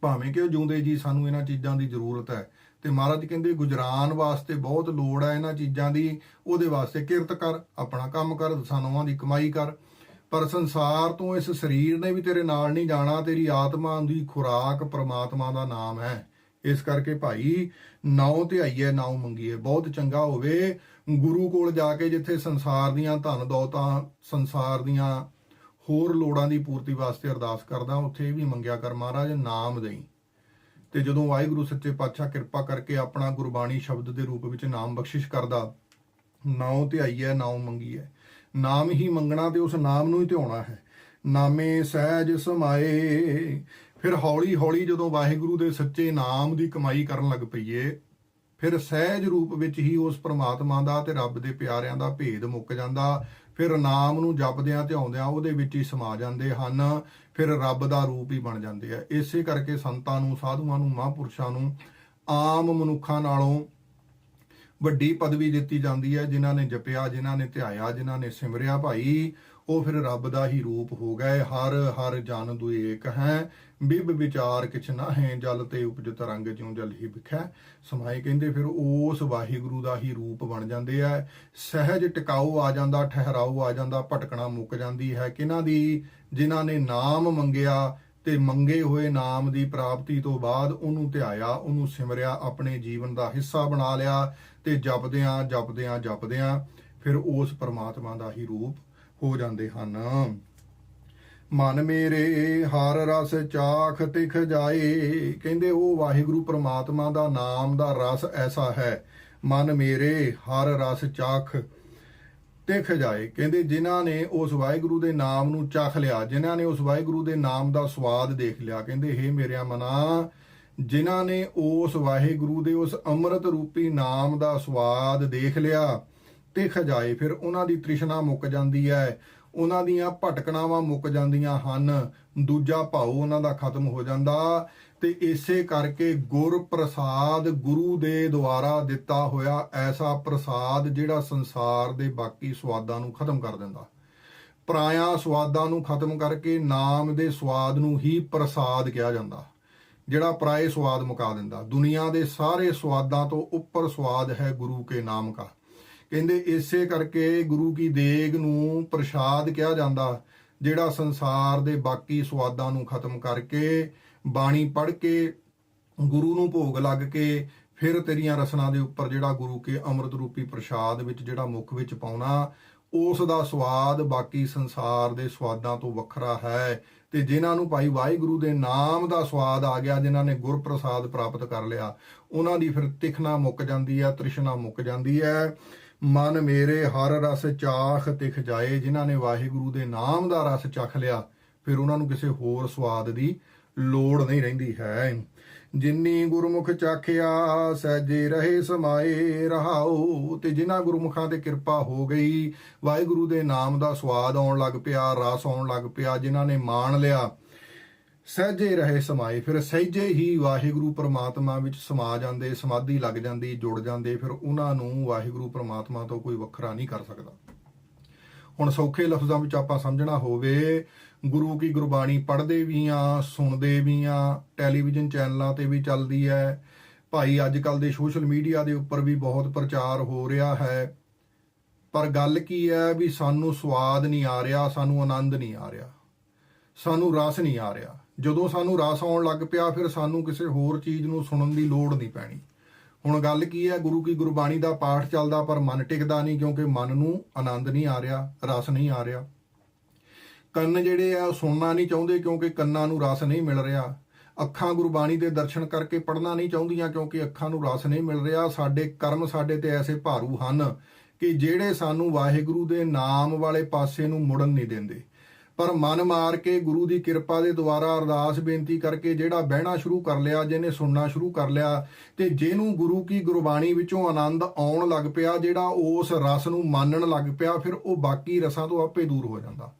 ਭਾਵੇਂ ਕਿ ਉਹ ਜਿਉਂਦੇ ਜੀ, ਸਾਨੂੰ ਇਹਨਾਂ ਚੀਜ਼ਾਂ ਦੀ ਜ਼ਰੂਰਤ ਹੈ। ਤੇ ਮਹਾਰਾਜ ਕਹਿੰਦੇ, ਗੁਜਰਾਨ ਵਾਸਤੇ ਬਹੁਤ ਲੋੜ ਹੈ ਇਹਨਾਂ ਚੀਜ਼ਾਂ ਦੀ। ਉਹਦੇ ਵਾਸਤੇ ਕਿਰਤ ਕਰ, ਆਪਣਾ ਕੰਮ ਕਰ ਦਸਾਨੋਆਂ ਦੀ ਕਮਾਈ ਕਰ। ਪਰ ਸੰਸਾਰ ਤੋਂ ਇਸ ਸਰੀਰ ਨੇ ਵੀ ਤੇਰੇ ਨਾਲ ਨਹੀਂ ਜਾਣਾ। ਤੇਰੀ ਆਤਮਾ ਦੀ ਖੁਰਾਕ ਪ੍ਰਮਾਤਮਾ ਦਾ ਨਾਮ ਹੈ। ਇਸ ਕਰਕੇ ਭਾਈ ਨਾਉ ਧਿਆਈਏ ਨਾਉ ਮੰਗੀਏ। ਬਹੁਤ ਚੰਗਾ ਹੋਵੇ ਗੁਰੂ ਕੋਲ ਜਾ ਕੇ ਜਿੱਥੇ ਸੰਸਾਰ ਦੀਆਂ ਧਨ ਦੌਲਤਾਂ ਸੰਸਾਰ ਦੀਆਂ ਹੋਰ ਲੋੜਾਂ ਦੀ ਪੂਰਤੀ ਵਾਸਤੇ ਅਰਦਾਸ ਕਰਦਾ, ਉੱਥੇ ਇਹ ਵੀ ਮੰਗਿਆ ਕਰ ਮਹਾਰਾਜ, ਨਾਮ ਦੇਈ। ਤੇ ਜਦੋਂ ਵਾਹਿਗੁਰੂ ਸੱਚੇ ਪਾਤਸ਼ਾਹ ਕਿਰਪਾ ਕਰਕੇ ਆਪਣਾ ਗੁਰਬਾਣੀ ਸ਼ਬਦ ਦੇ ਰੂਪ ਵਿੱਚ ਨਾਮ ਬਖਸ਼ਿਸ਼ ਕਰਦਾ, ਨਾਉ ਧਿਆਈਐ, ਨਾਉ ਹੈ ਨਾਮ ਹੀ ਮੰਗਣਾ ਤੇ ਉਸ ਨਾਮ ਨੂੰ ਹੀ ਧਿਆਉਣਾ ਹੈ। ਨਾਮੇ ਸਹਿਜ ਸਮਾਏ, ਫਿਰ ਹੌਲੀ ਹੌਲੀ ਜਦੋਂ ਵਾਹਿਗੁਰੂ ਦੇ ਸੱਚੇ ਨਾਮ ਦੀ ਕਮਾਈ ਕਰਨ ਲੱਗ ਪਈਏ, ਫਿਰ ਸਹਿਜ ਰੂਪ ਵਿੱਚ ਹੀ ਉਸ ਪ੍ਰਮਾਤਮਾ ਦਾ ਤੇ ਰੱਬ ਦੇ ਪਿਆਰਿਆਂ ਦਾ ਭੇਦ ਮੁੱਕ ਜਾਂਦਾ ਫਿਰ ਨਾਮ ਨੂੰ ਜਪਦਿਆਂ ਧਿਆਉਂਦਿਆਂ ਉਹਦੇ ਵਿੱਚ ਹੀ ਸਮਾ ਜਾਂਦੇ ਹਨ, ਫਿਰ ਰੱਬ ਦਾ ਰੂਪ ਹੀ ਬਣ ਜਾਂਦੇ ਆ। ਇਸੇ ਕਰਕੇ ਸੰਤਾਂ ਨੂੰ, ਸਾਧੂਆਂ ਨੂੰ, ਮਹਾਂਪੁਰਸ਼ਾਂ ਨੂੰ ਆਮ ਮਨੁੱਖਾਂ ਨਾਲੋਂ ਵੱਡੀ ਪਦਵੀ ਦਿੱਤੀ ਜਾਂਦੀ ਹੈ, ਜਿਨ੍ਹਾਂ ਨੇ ਜਪਿਆ, ਜਿਨ੍ਹਾਂ ਨੇ ਧਿਆਇਆ, ਜਿਨ੍ਹਾਂ ਨੇ ਸਿਮਰਿਆ ਭਾਈ। ਉਹ ਫਿਰ ਰੱਬ ਦਾ ਹੀ ਰੂਪ ਹੋ ਗਏ। ਹਰ ਹਰ ਜਨ ਦੁਇ ਏਕ ਹੈ। ਬਿਬ ਵਿਚਾਰ ਕਿਛ ਨਾ ਹੈ ਜਲ ਤੇ ਉਪਜ ਤਰੰਗ ਜਿਉ ਜਲ ਹੀ ਵਿਖੈ। ਸਮਾਏ ਕਹਿੰਦੇ ਫਿਰ ਉਸ ਵਾਹਿਗੁਰੂ ਦਾ ਹੀ ਰੂਪ ਬਣ ਜਾਂਦੇ ਆ। ਸਹਿਜ ਟਿਕਾਊ ਆ ਜਾਂਦਾ, ਠਹਿਰਾਊ ਆ ਜਾਂਦਾ, ਭਟਕਣਾ ਮੁੱਕ ਜਾਂਦੀ ਹੈ। ਕਿਹਨਾਂ ਦੀ? ਜਿਨ੍ਹਾਂ ਨੇ ਨਾਮ ਮੰਗਿਆ ਤੇ ਮੰਗੇ ਹੋਏ ਨਾਮ ਦੀ ਪ੍ਰਾਪਤੀ ਤੋਂ ਬਾਅਦ ਉਹਨੂੰ ਧਿਆਇਆ, ਉਹਨੂੰ ਸਿਮਰਿਆ, ਆਪਣੇ ਜੀਵਨ ਦਾ ਹਿੱਸਾ ਬਣਾ ਲਿਆ ਤੇ ਜਪਦਿਆਂ ਜਪਦਿਆਂ ਜਪਦਿਆਂ ਫਿਰ ਉਸ ਪਰਮਾਤਮਾ ਦਾ ਹੀ ਰੂਪ ਹੋ ਜਾਂਦੇ ਹਨ। ਮਨ ਮੇਰੇ ਹਰ ਰਸ ਚਾਖ ਤਿਖ ਜਾਏ, ਕਹਿੰਦੇ ਉਹ ਵਾਹਿਗੁਰੂ ਪ੍ਰਮਾਤਮਾ ਦਾ ਨਾਮ ਦਾ ਰਸ ਐਸਾ ਹੈ। ਮਨ ਮੇਰੇ ਹਰ ਰਸ ਚਾਖ ਤਿਖ ਜਾਏ, ਕਹਿੰਦੇ ਜਿਨ੍ਹਾਂ ਨੇ ਉਸ ਵਾਹਿਗੁਰੂ ਦੇ ਨਾਮ ਨੂੰ ਚਖ ਲਿਆ, ਜਿਨ੍ਹਾਂ ਨੇ ਉਸ ਵਾਹਿਗੁਰੂ ਦੇ ਨਾਮ ਦਾ ਸਵਾਦ ਦੇਖ ਲਿਆ, ਕਹਿੰਦੇ, ਹੇ ਮੇਰਿਆ ਮਨਾ, ਜਿਨ੍ਹਾਂ ਨੇ ਉਸ ਵਾਹਿਗੁਰੂ ਦੇ ਉਸ ਅੰਮ੍ਰਿਤ ਰੂਪੀ ਨਾਮ ਦਾ ਸਵਾਦ ਦੇਖ ਲਿਆ ਤਿਖ ਜਾਏ, ਫਿਰ ਉਹਨਾਂ ਦੀ ਤ੍ਰਿਸ਼ਨਾ ਮੁੱਕ ਜਾਂਦੀ ਹੈ। ਉਹਨਾਂ ਦੀਆਂ ਭਟਕਣਾਵਾਂ ਮੁੱਕ ਜਾਂਦੀਆਂ ਹਨ। ਦੂਜਾ ਭਾਉ ਉਹਨਾਂ ਦਾ ਖਤਮ ਹੋ ਜਾਂਦਾ। ਤੇ ਇਸੇ ਕਰਕੇ ਗੁਰ ਪ੍ਰਸਾਦ ਗੁਰੂ ਦੇ ਦੁਆਰਾ ਦਿੱਤਾ ਹੋਇਆ ਐਸਾ ਪ੍ਰਸਾਦ ਜਿਹੜਾ ਸੰਸਾਰ ਦੇ ਬਾਕੀ ਸਵਾਦਾਂ ਨੂੰ ਖਤਮ ਕਰ ਦਿੰਦਾ। ਪਰਾਇਆ ਸਵਾਦਾਂ ਨੂੰ ਖਤਮ ਕਰਕੇ ਨਾਮ ਦੇ ਸਵਾਦ ਨੂੰ ਹੀ ਪ੍ਰਸਾਦ ਕਿਹਾ ਜਾਂਦਾ। ਜਿਹੜਾ ਪਰਾਏ ਸਵਾਦ ਮੁਕਾ ਦਿੰਦਾ। ਦੁਨੀਆ ਦੇ ਸਾਰੇ ਸਵਾਦਾਂ ਤੋਂ ਉੱਪਰ ਸਵਾਦ ਹੈ ਗੁਰੂ ਕੇ ਨਾਮ ਕਾ। ਕਹਿੰਦੇ ਇਸੇ ਕਰਕੇ ਗੁਰੂ ਕੀ ਦੇਗ ਨੂੰ ਪ੍ਰਸ਼ਾਦ ਕਿਹਾ ਜਾਂਦਾ, ਜਿਹੜਾ ਸੰਸਾਰ ਦੇ ਬਾਕੀ ਸਵਾਦਾਂ ਨੂੰ ਖਤਮ ਕਰਕੇ ਬਾਣੀ ਪੜ੍ਹ ਕੇ ਗੁਰੂ ਨੂੰ ਭੋਗ ਲੱਗ ਕੇ ਫਿਰ ਤੇਰੀਆਂ ਰਸਨਾ ਦੇ ਉੱਪਰ ਜਿਹੜਾ ਗੁਰੂ ਕੇ ਅੰਮ੍ਰਿਤ ਰੂਪੀ ਪ੍ਰਸ਼ਾਦ ਵਿੱਚ ਜਿਹੜਾ ਮੁਖ ਵਿੱਚ ਪਾਉਣਾ, ਉਸ ਦਾ ਸਵਾਦ ਬਾਕੀ ਸੰਸਾਰ ਦੇ ਸਵਾਦਾਂ ਤੋਂ ਵੱਖਰਾ ਹੈ। ਤੇ ਜਿਨ੍ਹਾਂ ਨੂੰ ਭਾਈ ਵਾਹਿਗੁਰੂ ਦੇ ਨਾਮ ਦਾ ਸਵਾਦ ਆ ਗਿਆ, ਜਿਨ੍ਹਾਂ ਨੇ ਗੁਰ ਪ੍ਰਸਾਦ ਪ੍ਰਾਪਤ ਕਰ ਲਿਆ, ਉਹਨਾਂ ਦੀ ਫਿਰ ਤਿਖਣਾ ਮੁੱਕ ਜਾਂਦੀ ਹੈ, ਤ੍ਰਿਸ਼ਨਾ ਮੁੱਕ ਜਾਂਦੀ ਹੈ। ਮਨ ਮੇਰੇ ਹਰ ਰਸ ਚਾਖ ਤਿਖ ਜਾਏ, ਜਿਨ੍ਹਾਂ ਨੇ ਵਾਹਿਗੁਰੂ ਦੇ ਨਾਮ ਦਾ ਰਸ ਚਖ ਲਿਆ, ਫਿਰ ਉਹਨਾਂ ਨੂੰ ਕਿਸੇ ਹੋਰ ਸਵਾਦ ਦੀ ਲੋੜ ਨਹੀਂ ਰਹਿੰਦੀ ਹੈ। ਜਿਨਨੀ ਗੁਰਮੁਖ ਚਾਖਿਆ, ਸਹਿਜੇ ਰਹੇ ਸਮਾਏ, ਰਹਾਉ, ਤੇ ਜਿਨ੍ਹਾਂ ਗੁਰਮੁਖਾਂ ਤੇ ਕਿਰਪਾ ਹੋ ਗਈ, ਵਾਹਿਗੁਰੂ ਦੇ ਨਾਮ ਦਾ ਸਵਾਦ ਆਉਣ ਲੱਗ ਪਿਆ, ਰਸ ਆਉਣ ਲੱਗ ਪਿਆ, ਜਿਨ੍ਹਾਂ ਨੇ ਮਾਣ ਲਿਆ ਸਹਿਜੇ ਰਹੇ ਸਮਾਏ, ਫਿਰ ਸਹਿਜੇ ਹੀ ਵਾਹਿਗੁਰੂ ਪ੍ਰਮਾਤਮਾ ਵਿੱਚ ਸਮਾ ਜਾਂਦੇ, ਸਮਾਧੀ ਲੱਗ ਜਾਂਦੀ, ਜੁੜ ਜਾਂਦੇ, ਫਿਰ ਉਹਨਾਂ ਨੂੰ ਵਾਹਿਗੁਰੂ ਪ੍ਰਮਾਤਮਾ ਤੋਂ ਕੋਈ ਵੱਖਰਾ ਨਹੀਂ ਕਰ ਸਕਦਾ। ਹੁਣ ਸੌਖੇ ਲਫ਼ਜ਼ਾਂ ਵਿੱਚ ਆਪਾਂ ਸਮਝਣਾ ਹੋਵੇ, ਗੁਰੂ ਕੀ ਗੁਰਬਾਣੀ ਪੜ੍ਹਦੇ ਵੀ ਆ, ਸੁਣਦੇ ਵੀ ਆ, ਟੈਲੀਵਿਜ਼ਨ ਚੈਨਲਾਂ ਤੇ ਵੀ ਚੱਲਦੀ ਹੈ। ਭਾਈ ਅੱਜ ਕੱਲ ਦੇ ਸੋਸ਼ਲ ਮੀਡੀਆ ਦੇ ਉੱਪਰ ਵੀ ਬਹੁਤ ਪ੍ਰਚਾਰ ਹੋ ਰਿਹਾ ਹੈ। ਪਰ ਗੱਲ ਕੀ ਹੈ ਵੀ ਸਾਨੂੰ ਸਵਾਦ ਨਹੀਂ ਆ ਰਿਹਾ, ਸਾਨੂੰ ਆਨੰਦ ਨਹੀਂ ਆ ਰਿਹਾ, ਸਾਨੂੰ ਰਸ ਨਹੀਂ ਆ ਰਿਹਾ। ਜਦੋਂ ਸਾਨੂੰ ਰਸ ਆਉਣ ਲੱਗ ਪਿਆ, ਫਿਰ ਸਾਨੂੰ ਕਿਸੇ ਹੋਰ ਚੀਜ਼ ਨੂੰ ਸੁਣਨ ਦੀ ਲੋੜ ਨਹੀਂ ਪੈਣੀ। ਹੁਣ ਗੱਲ ਕੀ ਹੈ, ਗੁਰੂ ਕੀ ਗੁਰਬਾਣੀ ਦਾ ਪਾਠ ਚੱਲਦਾ, ਪਰ ਮਨ ਟਿਕਦਾ ਨਹੀਂ, ਕਿਉਂਕਿ ਮਨ ਨੂੰ ਆਨੰਦ ਨਹੀਂ ਆ ਰਿਹਾ, ਰਸ ਨਹੀਂ ਆ ਰਿਹਾ। ਕੰਨ ਜਿਹੜੇ ਆ, ਉਹ ਸੁਣਨਾ ਨਹੀਂ ਚਾਹੁੰਦੇ, ਕਿਉਂਕਿ ਕੰਨਾਂ ਨੂੰ ਰਸ ਨਹੀਂ ਮਿਲ ਰਿਹਾ। ਅੱਖਾਂ ਗੁਰਬਾਣੀ ਦੇ ਦਰਸ਼ਨ ਕਰਕੇ ਪੜਨਾ ਨਹੀਂ ਚਾਹੁੰਦੀਆਂ, ਕਿਉਂਕਿ ਅੱਖਾਂ ਨੂੰ ਰਸ ਨਹੀਂ ਮਿਲ ਰਿਹਾ। ਸਾਡੇ ਕਰਮ ਸਾਡੇ ਤੇ ਐਸੇ ਭਾਰੂ ਹਨ ਕਿ ਜਿਹੜੇ ਸਾਨੂੰ ਵਾਹਿਗੁਰੂ ਦੇ ਨਾਮ ਵਾਲੇ ਪਾਸੇ ਨੂੰ ਮੁੜਨ ਨਹੀਂ ਦਿੰਦੇ। ਪਰ ਮਨ ਮਾਰ ਕੇ ਗੁਰੂ ਦੀ ਕਿਰਪਾ ਦੇ ਦੁਆਰਾ ਅਰਦਾਸ ਬੇਨਤੀ ਕਰਕੇ ਜਿਹੜਾ ਬਹਿਣਾ ਸ਼ੁਰੂ ਕਰ ਲਿਆ, ਜਿਹਨੇ ਸੁਣਨਾ ਸ਼ੁਰੂ ਕਰ ਲਿਆ, ਤੇ ਜਿਹਨੂੰ ਗੁਰੂ ਕੀ ਗੁਰਬਾਣੀ ਵਿੱਚੋਂ ਆਨੰਦ ਆਉਣ ਲੱਗ ਪਿਆ, ਜਿਹੜਾ ਉਸ ਰਸ ਨੂੰ ਮਾਨਣ ਲੱਗ ਪਿਆ, ਫਿਰ ਉਹ ਬਾਕੀ ਰਸਾਂ ਤੋਂ ਆਪੇ ਦੂਰ ਹੋ ਜਾਂਦਾ।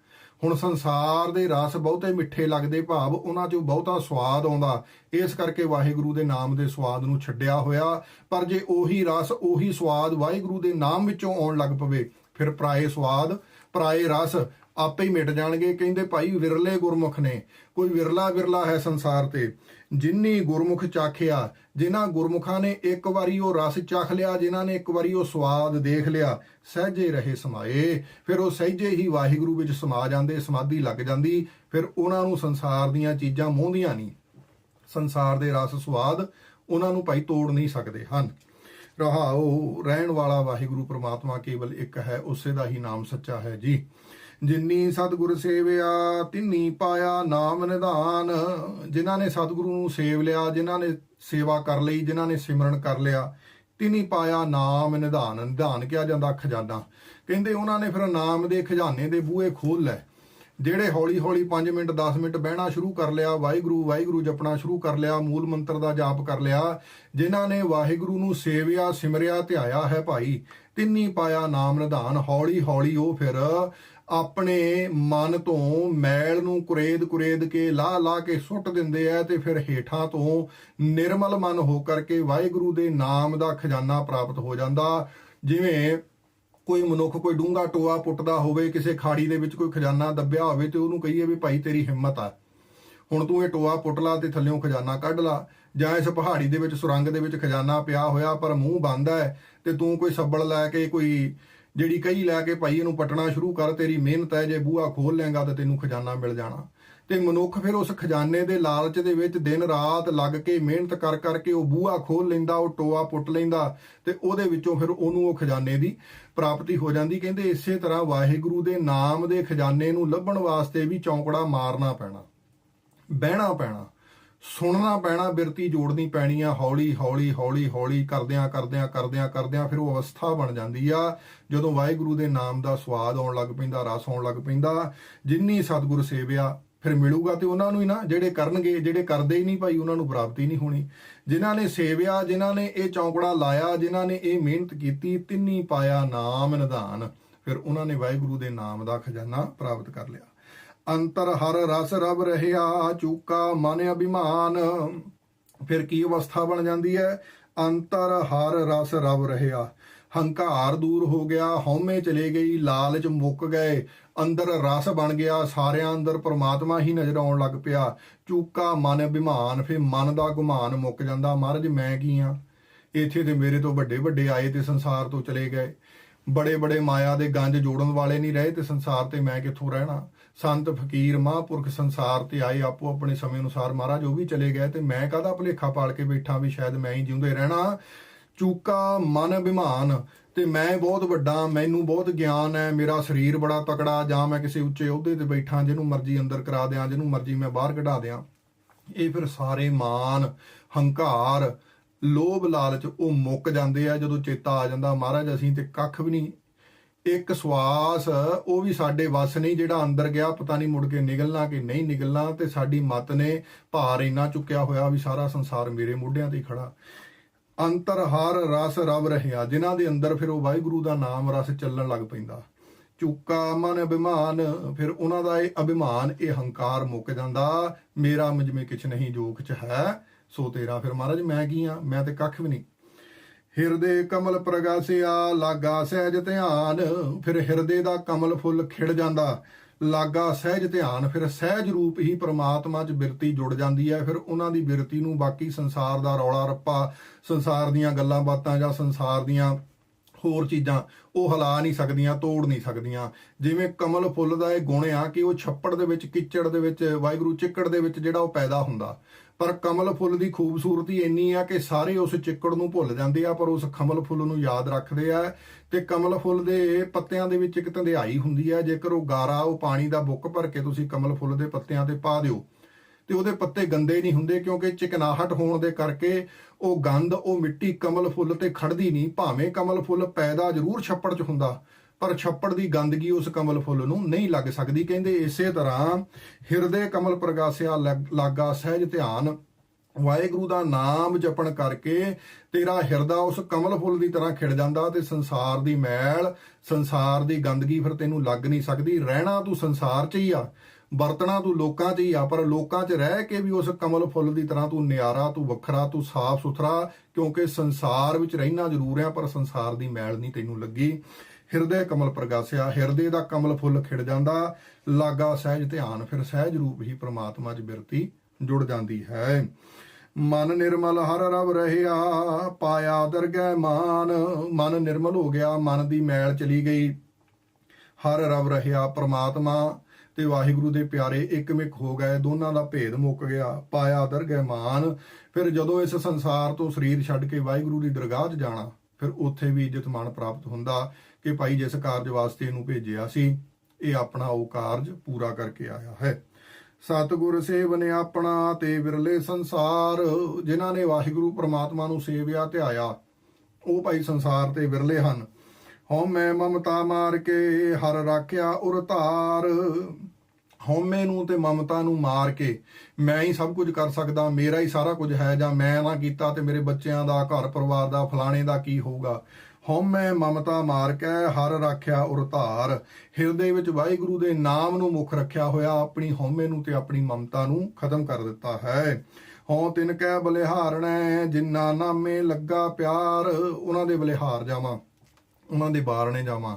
ਹੁਣ ਸੰਸਾਰ ਦੇ ਰਸ ਬਹੁਤੇ ਮਿੱਠੇ ਲੱਗਦੇ ਭਾਵ ਉਹਨਾਂ 'ਚੋਂ ਬਹੁਤਾ ਸਵਾਦ ਆਉਂਦਾ। ਇਸ ਕਰਕੇ ਵਾਹਿਗੁਰੂ ਦੇ ਨਾਮ ਦੇ ਸਵਾਦ ਨੂੰ ਛੱਡਿਆ ਹੋਇਆ। ਪਰ ਜੇ ਉਹੀ ਰਸ, ਉਹੀ ਸਵਾਦ ਵਾਹਿਗੁਰੂ ਦੇ ਨਾਮ ਵਿੱਚੋਂ ਆਉਣ ਲੱਗ ਪਵੇ, ਫਿਰ ਪ੍ਰਾਏ ਸਵਾਦ, ਪਰਾਏ ਰਸ ਆਪੇ ਹੀ ਮਿਟ ਜਾਣਗੇ। ਕਹਿੰਦੇ, ਭਾਈ ਵਿਰਲੇ ਗੁਰਮੁਖ ਨੇ, ਕੋਈ ਵਿਰਲਾ ਵਿਰਲਾ ਹੈ ਸੰਸਾਰ ਤੇ। ਜਿਨਨੀ ਗੁਰਮੁਖ ਚਾਖਿਆ, ਜਿਨ੍ਹਾਂ ਗੁਰਮੁਖਾਂ ਨੇ ਇੱਕ ਵਾਰੀ ਉਹ ਰਸ ਚਖ ਲਿਆ, ਜਿਨ੍ਹਾਂ ਨੇ ਇੱਕ ਵਾਰੀ ਉਹ ਸਵਾਦ ਦੇਖ ਲਿਆ, ਸਹਿਜੇ ਰਹੇ ਸਮਾਏ। ਫਿਰ ਉਹ ਸਹਿਜੇ ਹੀ ਵਾਹਿਗੁਰੂ ਵਿੱਚ ਸਮਾ ਜਾਂਦੇ, ਸਮਾਧੀ ਲੱਗ ਜਾਂਦੀ। ਫਿਰ ਉਹਨਾਂ ਨੂੰ ਸੰਸਾਰ ਦੀਆਂ ਚੀਜ਼ਾਂ ਮੋਹਦੀਆਂ ਨਹੀਂ। ਸੰਸਾਰ ਦੇ ਰਸ ਸਵਾਦ ਉਹਨਾਂ ਨੂੰ ਭਾਈ ਤੋੜ ਨਹੀਂ ਸਕਦੇ ਹਨ। ਰਹਾਉ ਰਹਿਣ ਵਾਲਾ ਵਾਹਿਗੁਰੂ ਪ੍ਰਮਾਤਮਾ ਕੇਵਲ ਇੱਕ ਹੈ, ਉਸੇ ਦਾ ਹੀ ਨਾਮ ਸੱਚਾ ਹੈ ਜੀ। ਜਿਨਨੀ ਸਤਿਗੁਰ ਸੇਵਿਆ, ਤਿੰਨੀ ਪਾਇਆ ਨਾਮ ਨਿਧਾਨ। ਜਿਨ੍ਹਾਂ ਨੇ ਸਤਿਗੁਰੂ ਨੂੰ ਸੇਵ ਲਿਆ, ਜਿਨ੍ਹਾਂ ਨੇ ਸੇਵਾ ਕਰ ਲਈ, ਜਿਨ੍ਹਾਂ ਨੇ ਸਿਮਰਨ ਕਰ ਲਿਆ, ਤਿੰਨੀ ਪਾਇਆ ਨਾਮ ਨਿਧਾਨ। ਨਿਧਾਨ ਕਿਹਾ ਜਾਂਦਾ ਖਜ਼ਾਨਾ। ਕਹਿੰਦੇ ਉਹਨਾਂ ਨੇ ਫਿਰ ਨਾਮ ਦੇ ਖਜ਼ਾਨੇ ਦੇ ਬੂਹੇ ਖੋਲ ਲੈ ਜਿਹੜੇ ਹੌਲੀ ਹੌਲੀ 5 ਮਿੰਟ 10 ਮਿੰਟ ਬਹਿਣਾ ਸ਼ੁਰੂ ਕਰ ਲਿਆ, ਵਾਹਿਗੁਰੂ ਵਾਹਿਗੁਰੂ ਜਪਣਾ ਸ਼ੁਰੂ ਕਰ ਲਿਆ, ਮੂਲ ਮੰਤਰ ਦਾ ਜਾਪ ਕਰ ਲਿਆ, ਜਿਨ੍ਹਾਂ ਨੇ ਵਾਹਿਗੁਰੂ ਨੂੰ ਸੇਵਿਆ, ਸਿਮਰਿਆ, ਧਿਆਇਆ ਹੈ ਭਾਈ, ਤਿੰਨੀ ਪਾਇਆ ਨਾਮ ਨਿਧਾਨ। ਹੌਲੀ ਹੌਲੀ ਉਹ ਫਿਰ ਆਪਣੇ ਮਨ ਤੋਂ ਮੈਲ ਨੂੰ ਕੁਰੇਦ ਕੁਰੇਦ ਕੇ ਲਾਹ ਲਾਹ ਕੇ ਸੁੱਟ ਦਿੰਦੇ ਆ ਤੇ ਫਿਰ ਹੇਠਾਂ ਤੋਂ ਨਿਰਮਲ ਮਨ ਹੋ ਕਰਕੇ ਵਾਹਿਗੁਰੂ ਦੇ ਨਾਮ ਦਾ ਖਜ਼ਾਨਾ ਪ੍ਰਾਪਤ ਹੋ ਜਾਂਦਾ। ਜਿਵੇਂ ਕੋਈ ਮਨੁੱਖ ਕੋਈ ਡੂੰਗਾ ਟੋਆ ਪੁੱਟਦਾ ਹੋਵੇ, ਕਿਸੇ ਖਾੜੀ ਦੇ ਵਿੱਚ ਕੋਈ ਖਜ਼ਾਨਾ ਦੱਬਿਆ ਹੋਵੇ ਤੇ ਉਹਨੂੰ ਕਹੀਏ ਵੀ ਭਾਈ ਤੇਰੀ ਹਿੰਮਤ ਆ। ਹੁਣ ਤੂੰ ਇਹ ਟੋਆ ਪੁੱਟ ਲਾ ਤੇ ਥੱਲਿਓਂ ਖਜ਼ਾਨਾ ਕੱਢ ਲਾ। ਜਾਂ ਇਸ ਪਹਾੜੀ ਦੇ ਵਿੱਚ ਸੁਰੰਗ ਦੇ ਵਿੱਚ ਖਜ਼ਾਨਾ ਪਿਆ ਹੋਇਆ ਪਰ ਮੂੰਹ ਬੰਦ ਹੈ ਤੇ ਤੂੰ ਕੋਈ ਸੱਬਲ ਲੈ ਕੇ ਕੋਈ ਜਿਹੜੀ ਕਹੀ ਲੈ ਕੇ ਭਾਈ ਇਹਨੂੰ ਪਟਣਾ ਸ਼ੁਰੂ ਕਰ, ਤੇਰੀ ਮਿਹਨਤ ਹੈ, ਜੇ ਬੂਹਾ ਖੋਲ ਲੇਗਾ ਤਾਂ ਤੈਨੂੰ ਖਜ਼ਾਨਾ ਮਿਲ ਜਾਣਾ। ਤੇ ਮਨੁੱਖ ਫਿਰ ਉਸ ਖਜ਼ਾਨੇ ਦੇ ਲਾਲਚ ਦੇ ਵਿੱਚ ਦਿਨ ਰਾਤ ਲੱਗ ਕੇ ਮਿਹਨਤ ਕਰ ਕਰਕੇ ਉਹ ਬੂਹਾ ਖੋਲ ਲੈਂਦਾ, ਉਹ ਟੋਆ ਪੁੱਟ ਲੈਂਦਾ ਤੇ ਉਹਦੇ ਵਿੱਚੋਂ ਫਿਰ ਉਹਨੂੰ ਉਹ ਖਜ਼ਾਨੇ ਦੀ ਪ੍ਰਾਪਤੀ ਹੋ ਜਾਂਦੀ। ਕਹਿੰਦੇ ਇਸੇ ਤਰ੍ਹਾਂ ਵਾਹਿਗੁਰੂ ਦੇ ਨਾਮ ਦੇ ਖਜ਼ਾਨੇ ਨੂੰ ਲੱਭਣ ਵਾਸਤੇ ਵੀ ਚੌਂਕੜਾ ਮਾਰਨਾ ਪੈਣਾ, ਬਹਿਣਾ ਪੈਣਾ। ਸੁਣਨਾ ਪੈਣਾ, ਬਿਰਤੀ ਜੋੜਨੀ ਪੈਣੀ ਆ, ਹੌਲੀ ਹੌਲੀ ਹੌਲੀ ਹੌਲੀ ਕਰਦਿਆਂ ਕਰਦਿਆਂ ਕਰਦਿਆਂ ਕਰਦਿਆਂ ਫਿਰ ਉਹ ਅਵਸਥਾ ਬਣ ਜਾਂਦੀ ਆ, ਜਦੋਂ ਵਾਹਿਗੁਰੂ ਦੇ ਨਾਮ ਦਾ ਸਵਾਦ ਆਉਣ ਲੱਗ ਪੈਂਦਾ, ਰਸ ਆਉਣ ਲੱਗ ਪੈਂਦਾ, ਜਿੰਨੀ ਸਤਿਗੁਰ ਸੇਵਿਆ, ਫਿਰ ਮਿਲੂਗਾ ਤੇ ਉਹਨਾਂ ਨੂੰ ਹੀ ਨਾ, ਜਿਹੜੇ ਕਰਨਗੇ, ਜਿਹੜੇ ਕਰਦੇ ਹੀ ਨਹੀਂ ਭਾਈ, ਉਹਨਾਂ ਨੂੰ ਪ੍ਰਾਪਤੀ ਨਹੀਂ ਹੋਣੀ। ਜਿਨ੍ਹਾਂ ਨੇ ਸੇਵਿਆ, ਜਿਨ੍ਹਾਂ ਨੇ ਇਹ ਚੌਂਕੜਾ ਲਾਇਆ, ਜਿਨ੍ਹਾਂ ਨੇ ਇਹ ਮਿਹਨਤ ਕੀਤੀ, ਤਿੰਨੀ ਪਾਇਆ ਨਾਮ ਨਿਧਾਨ। ਫਿਰ ਉਹਨਾਂ ਨੇ ਵਾਹਿਗੁਰੂ ਦੇ ਨਾਮ ਦਾ ਖਜ਼ਾਨਾ ਪ੍ਰਾਪਤ ਕਰ ਲਿਆ। ਅੰਤਰ ਹਰ ਰਸ ਰਬ ਰਹਿਆ, ਚੂਕਾ ਮਨ ਅਭਿਮਾਨ। ਫਿਰ ਕੀ ਅਵਸਥਾ ਬਣ ਜਾਂਦੀ ਹੈ? ਅੰਤਰ ਹਰ ਰਸ ਰਬ ਰਹਿਆ। ਹੰਕਾਰ ਦੂਰ ਹੋ ਗਿਆ, ਹਉਮੈ ਚਲੇ ਗਈ, ਲਾਲਚ ਮੁੱਕ ਗਏ। ਅੰਦਰ ਰਸ ਬਣ ਗਿਆ, ਸਾਰਿਆਂ ਅੰਦਰ ਪ੍ਰਮਾਤਮਾ ਹੀ ਨਜ਼ਰ ਆਉਣ ਲੱਗ ਪਿਆ। ਚੂਕਾ ਮਨ ਅਭਿਮਾਨ, ਫਿਰ ਮਨ ਦਾ ਗੁਮਾਨ ਮੁੱਕ ਜਾਂਦਾ। ਮਹਾਰਾਜ, ਮੈਂ ਕੀ ਆ? ਇੱਥੇ ਤੇ ਮੇਰੇ ਤੋਂ ਵੱਡੇ ਵੱਡੇ ਆਏ ਤੇ ਸੰਸਾਰ ਤੋਂ ਚਲੇ ਗਏ। ਬੜੇ ਬੜੇ ਮਾਇਆ ਦੇ ਗੰਜ ਜੋੜਨ ਵਾਲੇ ਨਹੀਂ ਰਹੇ ਤੇ ਸੰਸਾਰ ਤੇ ਮੈਂ ਕਿੱਥੋਂ ਰਹਿਣਾ? ਸੰਤ ਫਕੀਰ ਮਹਾਂਪੁਰਖ ਸੰਸਾਰ ਤੇ ਆਏ ਆਪੋ ਆਪਣੇ ਸਮੇਂ ਅਨੁਸਾਰ ਮਹਾਰਾਜ ਉਹ ਵੀ ਚਲੇ ਗਏ ਤੇ ਮੈਂ ਕਾਹਦਾ ਭੁਲੇਖਾ ਪਾਲ ਕੇ ਬੈਠਾ ਵੀ ਸ਼ਾਇਦ ਮੈਂ ਹੀ ਜਿਉਂਦੇ ਰਹਿਣਾ। ਚੂਕਾ ਮਨ ਅਭਿਮਾਨ ਤੇ ਮੈਂ ਬਹੁਤ ਵੱਡਾ, ਮੈਨੂੰ ਬਹੁਤ ਗਿਆਨ ਹੈ, ਮੇਰਾ ਸਰੀਰ ਬੜਾ ਤਕੜਾ, ਜਾਂ ਮੈਂ ਕਿਸੇ ਉੱਚੇ ਅਹੁਦੇ ਤੇ ਬੈਠਾ ਜਿਹਨੂੰ ਮਰਜ਼ੀ ਅੰਦਰ ਕਰਾ ਦਿਆਂ, ਜਿਹਨੂੰ ਮਰਜ਼ੀ ਮੈਂ ਬਾਹਰ ਕਢਾ ਦਿਆਂ। ਇਹ ਫਿਰ ਸਾਰੇ ਮਾਨ ਹੰਕਾਰ ਲੋਭ ਲਾਲਚ ਉਹ ਮੁੱਕ ਜਾਂਦੇ ਆ ਜਦੋਂ ਚੇਤਾ ਆ ਜਾਂਦਾ, ਮਹਾਰਾਜ ਅਸੀਂ ਤੇ ਕੱਖ ਵੀ ਨਹੀਂ ਇੱਕ ਸਵਾਸ, ਉਹ ਵੀ ਸਾਡੇ ਵੱਸ ਨਹੀਂ, ਜਿਹੜਾ ਅੰਦਰ ਗਿਆ, ਪਤਾ ਨਹੀਂ ਮੁੜ ਕੇ ਨਿਕਲਣਾ ਕਿ ਨਹੀਂ ਨਿਕਲਣਾ, ਤੇ ਸਾਡੀ ਮਤ ਨੇ ਭਾਰ ਇੰਨਾ ਚੁੱਕਿਆ ਹੋਇਆ ਵੀ ਸਾਰਾ ਸੰਸਾਰ ਮੇਰੇ ਮੋਢਿਆਂ ਤੇ ਖੜਾ। ਅੰਤਰ ਹਰ ਰਸ ਰਵ ਰਹਿਆ, ਜਿਨ੍ਹਾਂ ਦੇ ਅੰਦਰ ਫਿਰ ਉਹ ਵਾਹਿਗੁਰੂ ਦਾ ਨਾਮ ਰਸ ਚੱਲਣ ਲੱਗ ਪੈਂਦਾ। ਚੁੱਕਾ ਮਨ ਅਭਿਮਾਨ, ਫਿਰ ਉਹਨਾਂ ਦਾ ਇਹ ਅਭਿਮਾਨ, ਇਹ ਹੰਕਾਰ ਮੁੱਕ ਜਾਂਦਾ, ਮੇਰਾ ਮਜਮੇ ਕਿਛ ਨਹੀਂ, ਜੋਖ ਚ ਹੈ, ਸੋ ਤੇਰਾ। ਫਿਰ ਮਹਾਰਾਜ, ਮੈਂ ਕੀ ਆ? ਮੈਂ ਤੇ ਕੱਖ ਵੀ ਨਹੀਂ। ਹਿਰਦੇ ਕਮਲ ਪ੍ਰਗਾਸਿਆ, ਲਾਗਾ ਸਹਿਜ ਧਿਆਨ, ਫਿਰ ਹਿਰਦੇ ਦਾ ਕਮਲ ਫੁੱਲ ਖਿੜ ਜਾਂਦਾ। ਲਾਗਾ ਸਹਿਜ ਧਿਆਨ, ਫਿਰ ਸਹਿਜ ਰੂਪ ਹੀ ਪ੍ਰਮਾਤਮਾ 'ਚ ਬਿਰਤੀ ਜੁੜ ਜਾਂਦੀ ਹੈ। ਫਿਰ ਉਹਨਾਂ ਦੀ ਬਿਰਤੀ ਨੂੰ ਬਾਕੀ ਸੰਸਾਰ ਦਾ ਰੌਲਾ ਰੱਪਾ, ਸੰਸਾਰ ਦੀਆਂ ਗੱਲਾਂ ਬਾਤਾਂ ਜਾਂ ਸੰਸਾਰ ਦੀਆਂ ਹੋਰ ਚੀਜ਼ਾਂ, ਉਹ ਹਿਲਾ ਨਹੀਂ ਸਕਦੀਆਂ, ਤੋੜ ਨਹੀਂ ਸਕਦੀਆਂ। ਜਿਵੇਂ ਕਮਲ ਫੁੱਲ ਦਾ ਇਹ ਗੁਣ ਆ ਕਿ ਉਹ ਛੱਪੜ ਦੇ ਵਿੱਚ, ਕਿਚੜ ਦੇ ਵਿੱਚ, ਵਾਹਿਗੁਰੂ ਚਿੱਕੜ ਦੇ ਵਿੱਚ ਜਿਹੜਾ ਉਹ ਪੈਦਾ ਹੁੰਦਾ। ਪਰ ਕਮਲ ਫੁੱਲ ਦੀ ਖੂਬਸੂਰਤੀ ਇੰਨੀ ਆ ਕਿ ਸਾਰੇ ਉਸ ਚਿੱਕੜ ਨੂੰ ਭੁੱਲ ਜਾਂਦੇ ਆ, ਪਰ ਉਸ ਕਮਲ ਫੁੱਲ ਨੂੰ ਯਾਦ ਰੱਖਦੇ ਆ। ਤੇ ਕਮਲ ਫੁੱਲ ਦੇ ਪੱਤਿਆਂ ਦੇ ਵਿੱਚ ਇੱਕ ਧੰਦਿਆਈ ਹੁੰਦੀ ਹੈ ਜੇਕਰ ਉਹ ਗਾਰਾ, ਉਹ ਪਾਣੀ ਦਾ ਬੁੱਕ ਭਰ ਕੇ ਤੁਸੀਂ ਕਮਲ ਫੁੱਲ ਦੇ ਪੱਤਿਆਂ ਤੇ ਪਾ ਦਿਓ, ਤੇ ਉਹਦੇ ਪੱਤੇ ਗੰਦੇ ਨਹੀਂ ਹੁੰਦੇ, ਕਿਉਂਕਿ ਚਿਕਨਾਹਟ ਹੋਣ ਦੇ ਕਰਕੇ ਉਹ ਗੰਦ ਉਹ ਮਿੱਟੀ ਕਮਲ ਫੁੱਲ ਤੇ ਖੜਦੀ ਨਹੀਂ, ਭਾਵੇਂ ਕਮਲ ਫੁੱਲ ਪੈਦਾ ਜ਼ਰੂਰ ਛੱਪੜ 'ਚ ਹੁੰਦਾ ਪਰ ਛੱਪੜ ਦੀ ਗੰਦਗੀ ਉਸ ਕਮਲ ਫੁੱਲ ਨੂੰ ਨਹੀਂ ਲੱਗ ਸਕਦੀ। ਕਹਿੰਦੇ ਇਸੇ ਤਰ੍ਹਾਂ ਹਿਰਦੇ ਕਮਲ ਪ੍ਰਗਾਸਿਆ ਲੱਗ- ਲਾਗਾ ਸਹਿਜ ਧਿਆਨ, ਵਾਹਿਗੁਰੂ ਦਾ ਨਾਮ ਜਪਣ ਕਰਕੇ ਤੇਰਾ ਹਿਰਦਾ ਉਸ ਕਮਲ ਫੁੱਲ ਦੀ ਤਰ੍ਹਾਂ ਖਿੜ ਜਾਂਦਾ ਤੇ ਸੰਸਾਰ ਦੀ ਮੈਲ, ਸੰਸਾਰ ਦੀ ਗੰਦਗੀ ਫਿਰ ਤੈਨੂੰ ਲੱਗ ਨਹੀਂ ਸਕਦੀ। ਰਹਿਣਾ ਤੂੰ ਸੰਸਾਰ 'ਚ ਹੀ ਆ, ਵਰਤਣਾ ਤੂੰ ਲੋਕਾਂ 'ਚ ਹੀ ਆ, ਪਰ ਲੋਕਾਂ 'ਚ ਰਹਿ ਕੇ ਵੀ ਉਸ ਕਮਲ ਫੁੱਲ ਦੀ ਤਰ੍ਹਾਂ ਤੂੰ ਨਿਆਰਾ, ਤੂੰ ਵੱਖਰਾ, ਤੂੰ ਸਾਫ਼ ਸੁਥਰਾ ਕਿਉਂਕਿ ਸੰਸਾਰ ਵਿੱਚ ਰਹਿਣਾ ਜ਼ਰੂਰ ਹੈ ਪਰ ਸੰਸਾਰ ਦੀ ਮੈਲ ਨਹੀਂ ਤੈਨੂੰ ਲੱਗੀ। ਹਿਰਦੇ ਕਮਲ ਪ੍ਰਗਾਸਿਆ, ਹਿਰਦੇ ਦਾ ਕਮਲ ਫੁੱਲ ਖਿੜ ਜਾਂਦਾ, ਲਾਗਾ ਸਹਿਜ ਧਿਆਨ, ਫਿਰ ਸਹਿਜ ਰੂਪ ਹੀ ਪ੍ਰਮਾਤਮਾ 'ਚ ਬਿਰਤੀ ਜੁੜ ਜਾਂਦੀ ਹੈ। ਮਨ ਨਿਰਮਲ ਹਰ ਰਬ ਰਹਿਆ, ਪਾਇਆ ਦਰਗਹਿ ਮਾਨ, ਮਨ ਨਿਰਮਲ ਹੋ ਗਿਆ, ਮਨ ਦੀ ਮੈਲ ਚਲੀ ਗਈ। ਹਰ ਰਬ ਰਹਿਆ ਪ੍ਰਮਾਤਮਾ, ਤੇ ਵਾਹਿਗੁਰੂ ਦੇ ਪਿਆਰੇ ਇੱਕਮਿਕ ਹੋ ਗਏ, ਦੋਨਾਂ ਦਾ ਭੇਦ ਮੁੱਕ ਗਿਆ, ਪਾਇਆ ਦਰਗਹਿ ਮਾਨ। ਫਿਰ ਜਦੋਂ ਇਸ ਸੰਸਾਰ ਤੋਂ ਸਰੀਰ ਛੱਡ ਕੇ ਵਾਹਿਗੁਰੂ ਦੀ ਦਰਗਾਹ 'ਚ ਜਾਣਾ, ਫਿਰ ਉੱਥੇ ਵੀ ਇੱਜ਼ਤ ਮਾਣ ਪ੍ਰਾਪਤ ਹੁੰਦਾ। ਕਿ ਭਾਈ ਜਿਸ ਕਾਰਜ ਵਾਸਤੇ ਇਹਨੂੰ ਭੇਜਿਆ ਸੀ, ਇਹ ਆਪਣਾ ਉਹ ਕਾਰਜ ਪੂਰਾ ਕਰਕੇ ਆਇਆ ਹੈ। ਸਤਿਗੁਰ ਨੇ ਆਪਣਾ ਤੇ ਵਿਰਲੇ ਸੰਸਾਰ, ਜਿਨ੍ਹਾਂ ਨੇ ਵਾਹਿਗੁਰੂ ਪ੍ਰਮਾਤਮਾ ਨੂੰ ਸੇਵਿਆ ਧਿਆਇਆ ਉਹ ਭਾਈ ਸੰਸਾਰ ਤੇ ਵਿਰਲੇ ਹਨ। ਹਉਮੈ ਮਮਤਾ ਮਾਰ ਕੇ ਹਰ ਰਾਖਿਆ ਉਰ ਧਾਰ। ਹਉਮੈ ਨੂੰ ਤੇ ਮਮਤਾ ਨੂੰ ਮਾਰ ਕੇ ਮੈਂ ਹੀ ਸਭ ਕੁਝ ਕਰ ਸਕਦਾ, ਮੇਰਾ ਹੀ ਸਾਰਾ ਕੁਝ ਹੈ ਜਾਂ ਮੈਂ ਨਾ ਕੀਤਾ ਤੇ ਮੇਰੇ ਬੱਚਿਆਂ ਦਾ, ਘਰ ਪਰਿਵਾਰ ਦਾ, ਫਲਾਣੇ ਦਾ ਕੀ ਹੋਊਗਾ। ਹਉਮੈ ਮਮਤਾ ਮਾਰ ਕੇ, ਹਰ ਰਾਖਿਆ ਉਰਧਾਰ ਹਿਰਦੇ ਵਿੱਚ ਵਾਹਿਗੁਰੂ ਦੇ ਨਾਮ ਨੂੰ ਮੁੱਖ ਰੱਖਿਆ ਹੋਇਆ, ਆਪਣੀ ਹਉਮੈ ਨੂੰ ਤੇ ਆਪਣੀ ਮਮਤਾ ਨੂੰ ਖਤਮ ਕਰ ਦਿੱਤਾ ਹੈ। ਹਉ ਤਿਨ ਕੈ ਬਲਿਹਾਰਣੈ ਜਿਨ੍ਹਾਂ ਨਾਮੇ ਲੱਗਾ ਪਿਆਰ, ਉਹਨਾਂ ਦੇ ਬਲਿਹਾਰ ਜਾਵਾਂ, ਉਹਨਾਂ ਦੇ ਬਾਰਣੇ ਜਾਵਾਂ।